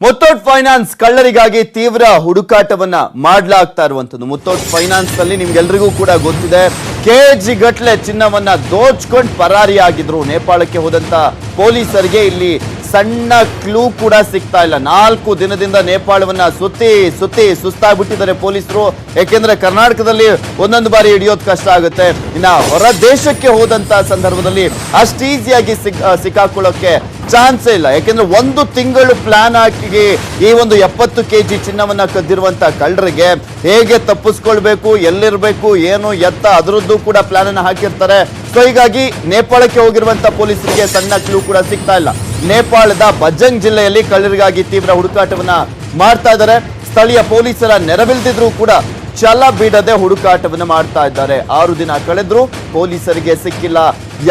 A: ಮುತ್ತೋಟ್ ಫೈನಾನ್ಸ್ ಕಳ್ಳರಿಗಾಗಿ ತೀವ್ರ ಹುಡುಕಾಟವನ್ನ ಮಾಡ್ಲಾಗ್ತಾ ಇರುವಂತದ್ದು ಮುತ್ತೋಟ್ ಫೈನಾನ್ಸ್ ಅಲ್ಲಿ ನಿಮ್ಗೆಲ್ರಿಗೂ ಕೂಡ ಗೊತ್ತಿದೆ ಕೆಜಿ ಗಟ್ಲೆ ಚಿನ್ನವನ್ನ ದೋಚ್ಕೊಂಡು ಪರಾರಿಯಾಗಿದ್ರು. ನೇಪಾಳಕ್ಕೆ ಹೋದಂತ ಪೊಲೀಸರಿಗೆ ಇಲ್ಲಿ ಸಣ್ಣ ಕ್ಲೂ ಕೂಡ ಸಿಗ್ತಾ ಇಲ್ಲ. ನಾಲ್ಕು ದಿನದಿಂದ ನೇಪಾಳವನ್ನ ಸುತ್ತಿ ಸುತ್ತಿ ಸುಸ್ತಾಗ್ಬಿಟ್ಟಿದ್ದಾರೆ ಪೊಲೀಸರು. ಯಾಕೆಂದ್ರೆ ಕರ್ನಾಟಕದಲ್ಲಿ ಒಂದೊಂದು ಬಾರಿ ಹಿಡಿಯೋದು ಕಷ್ಟ ಆಗುತ್ತೆ. ಇನ್ನ ಹೊರ ದೇಶಕ್ಕೆ ಹೋದಂತ ಸಂದರ್ಭದಲ್ಲಿ ಅಷ್ಟು ಈಸಿಯಾಗಿ ಸಿಕ್ ಸಿಕ್ಕಾಕೊಳ್ಳೋಕೆ ಚಾನ್ಸೇ ಇಲ್ಲ. ಯಾಕೆಂದ್ರೆ ಒಂದು ತಿಂಗಳು ಪ್ಲಾನ್ ಹಾಕಿ ಈ ಒಂದು ಎಪ್ಪತ್ತು ಕೆ ಜಿ ಚಿನ್ನವನ್ನ ಕದ್ದಿರುವಂತ ಕಳ್ಳರಿಗೆ ಹೇಗೆ ತಪ್ಪಿಸ್ಕೊಳ್ಬೇಕು, ಎಲ್ಲಿರ್ಬೇಕು, ಏನು ಎತ್ತ ಅದರದ್ದು ಕೂಡ ಪ್ಲಾನ್ ಅನ್ನ ಹಾಕಿರ್ತಾರೆ. ಸೊ ಹೀಗಾಗಿ ನೇಪಾಳಕ್ಕೆ ಹೋಗಿರುವಂತ ಪೊಲೀಸರಿಗೆ ಸಣ್ಣ ಕ್ಲೂ ಕೂಡ ಸಿಗ್ತಾ ಇಲ್ಲ. ನೇಪಾಳದ ಬಜಂಗ್ ಜಿಲ್ಲೆಯಲ್ಲಿ ಕಳ್ಳರಿಗಾಗಿ ತೀವ್ರ ಹುಡುಕಾಟವನ್ನ ಮಾಡ್ತಾ ಇದ್ದಾರೆ. ಸ್ಥಳೀಯ ಪೊಲೀಸರ ನೆರವಿಲ್ದಿದ್ರು ಕೂಡ ಛಲ ಬಿಡದೆ ಹುಡುಕಾಟವನ್ನ ಮಾಡ್ತಾ ಇದ್ದಾರೆ. ಆರು ದಿನ ಕಳೆದ್ರು ಪೊಲೀಸರಿಗೆ ಸಿಕ್ಕಿಲ್ಲ.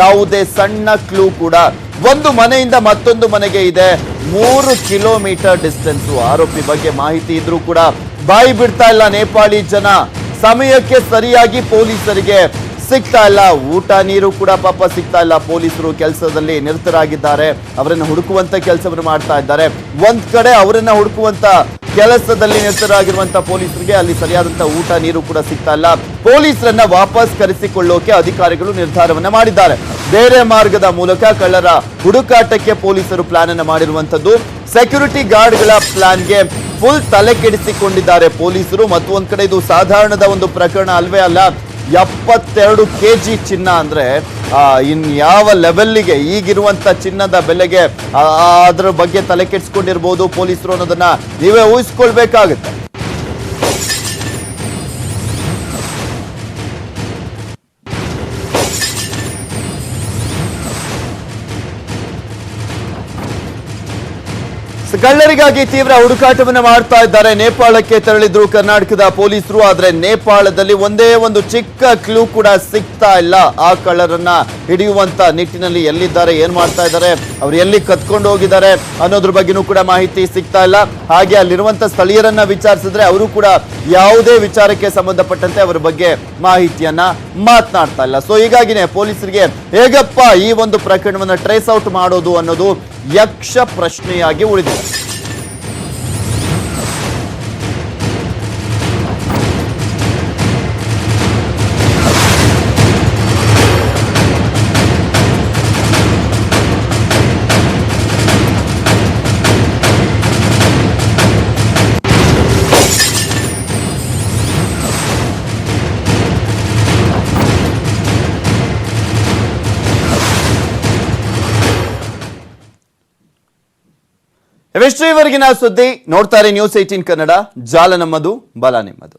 A: ಯಾವುದೇ ಸಣ್ಣ ಕ್ಲೂ ಕೂಡ. ಒಂದು ಮನೆಯಿಂದ ಮತ್ತೊಂದು ಮನೆಗೆ ಇದೆ. ಮೂರು ಕಿಲೋಮೀಟರ್ ಡಿಸ್ಟೆನ್ಸ್. ಆರೋಪಿ ಬಗ್ಗೆ ಮಾಹಿತಿ ಇದ್ರೂ ಕೂಡ ಬಾಯಿ ಬಿಡ್ತಾ ಇಲ್ಲ ನೇಪಾಳಿ ಜನ. ಸಮಯಕ್ಕೆ ಸರಿಯಾಗಿ ಪೊಲೀಸರಿಗೆ ಸಿಗ್ತಾ ಇಲ್ಲ. ಊಟ, ನೀರು ಕೂಡ ಪಾಪ ಸಿಗ್ತಾ ಇಲ್ಲ. ಪೊಲೀಸರು ಕೆಲಸದಲ್ಲಿ ನಿರತರಾಗಿದ್ದಾರೆ. ಅವರನ್ನು ಹುಡುಕುವಂತ ಕೆಲಸವನ್ನು ಮಾಡ್ತಾ ಇದ್ದಾರೆ. ಒಂದ್ ಕಡೆ ಅವರನ್ನ ಹುಡುಕುವಂತ ಕೆಲಸದಲ್ಲಿ ನಿರತರಾಗಿರುವಂತ ಪೊಲೀಸರಿಗೆ ಅಲ್ಲಿ ಸರಿಯಾದಂತ ಊಟ, ನೀರು ಕೂಡ ಸಿಗ್ತಾ ಇಲ್ಲ. ಪೊಲೀಸರನ್ನ ವಾಪಸ್ ಕರೆಸಿಕೊಳ್ಳೋಕೆ ಅಧಿಕಾರಿಗಳು ನಿರ್ಧಾರವನ್ನ ಮಾಡಿದ್ದಾರೆ. ಬೇರೆ ಮಾರ್ಗದ ಮೂಲಕ ಕಳ್ಳರ ಹುಡುಕಾಟಕ್ಕೆ ಪೊಲೀಸರು ಪ್ಲಾನ್ ಅನ್ನು ಮಾಡಿರುವಂತದ್ದು ಸೆಕ್ಯೂರಿಟಿ ಗಾರ್ಡ್ಗಳ ಪ್ಲಾನ್ಗೆ ಫುಲ್ ತಲೆ ಕೆಡಿಸಿಕೊಂಡಿದ್ದಾರೆ ಪೊಲೀಸರು. ಮತ್ತು ಒಂದ್ ಕಡೆ ಇದು ಸಾಧಾರಣದ ಒಂದು ಪ್ರಕರಣ ಅಲ್ವೇ ಅಲ್ಲ. ಎಪ್ಪತ್ತೆರಡು ಕೆ ಜಿ ಚಿನ್ನ ಅಂದರೆ ಇನ್ಯಾವ ಲೆವೆಲ್ಲಿಗೆ ಈಗಿರುವಂತ ಚಿನ್ನದ ಬೆಲೆಗೆ ಅದರ ಬಗ್ಗೆ ತಲೆ ಕೆಡಿಸ್ಕೊಂಡಿರ್ಬೋದು ಪೊಲೀಸರು ಅನ್ನೋದನ್ನು ನೀವೇ ಊಹಿಸ್ಕೊಳ್ಬೇಕಾಗುತ್ತೆ. ಕಳ್ಳರಿಗಾಗಿ ತೀವ್ರ ಹುಡುಕಾಟವನ್ನು ಮಾಡ್ತಾ ಇದ್ದಾರೆ. ನೇಪಾಳಕ್ಕೆ ತೆರಳಿದ್ರು ಕರ್ನಾಟಕದ ಪೊಲೀಸರು, ಆದರೆ ನೇಪಾಳದಲ್ಲಿ ಒಂದೇ ಒಂದು ಚಿಕ್ಕ ಕ್ಲೂ ಕೂಡ ಸಿಗ್ತಾ ಇಲ್ಲ. ಆ ಕಳ್ಳರನ್ನ ಹಿಡಿಯುವಂತ ನಿಟ್ಟಿನಲ್ಲಿ ಎಲ್ಲಿದ್ದಾರೆ, ಏನ್ ಮಾಡ್ತಾ ಇದ್ದಾರೆ, ಅವ್ರು ಎಲ್ಲಿ ಕತ್ಕೊಂಡು ಹೋಗಿದ್ದಾರೆ ಅನ್ನೋದ್ರ ಬಗ್ಗೆನೂ ಕೂಡ ಮಾಹಿತಿ ಸಿಗ್ತಾ ಇಲ್ಲ. ಹಾಗೆ ಅಲ್ಲಿರುವಂತ ಸ್ಥಳೀಯರನ್ನ ವಿಚಾರಿಸಿದ್ರೆ ಅವರು ಕೂಡ ಯಾವುದೇ ವಿಚಾರಕ್ಕೆ ಸಂಬಂಧಪಟ್ಟಂತೆ ಅವರ ಬಗ್ಗೆ ಮಾಹಿತಿಯನ್ನ ಮಾತನಾಡ್ತಾ ಇಲ್ಲ. ಸೊ ಹೀಗಾಗಿನೇ ಪೊಲೀಸರಿಗೆ, ಹೇಗಪ್ಪ ಈ ಒಂದು ಪ್ರಕರಣವನ್ನ ಟ್ರೇಸ್ ಔಟ್ ಮಾಡೋದು ಅನ್ನೋದು ಯಕ್ಷ ಪ್ರಶ್ನೆಯಾಗಿ ಉಳಿದಿದೆ. ಇವೆಷ್ಟುವರೆಗಿನ ಸುದ್ದಿ? ನೋಡ್ತಾರೆ ನ್ಯೂಸ್ ಏಟೀನ್ ಕನ್ನಡ. ಜಾಲ ನಮ್ಮದು ಬಲ ನಿಮ್ಮದು.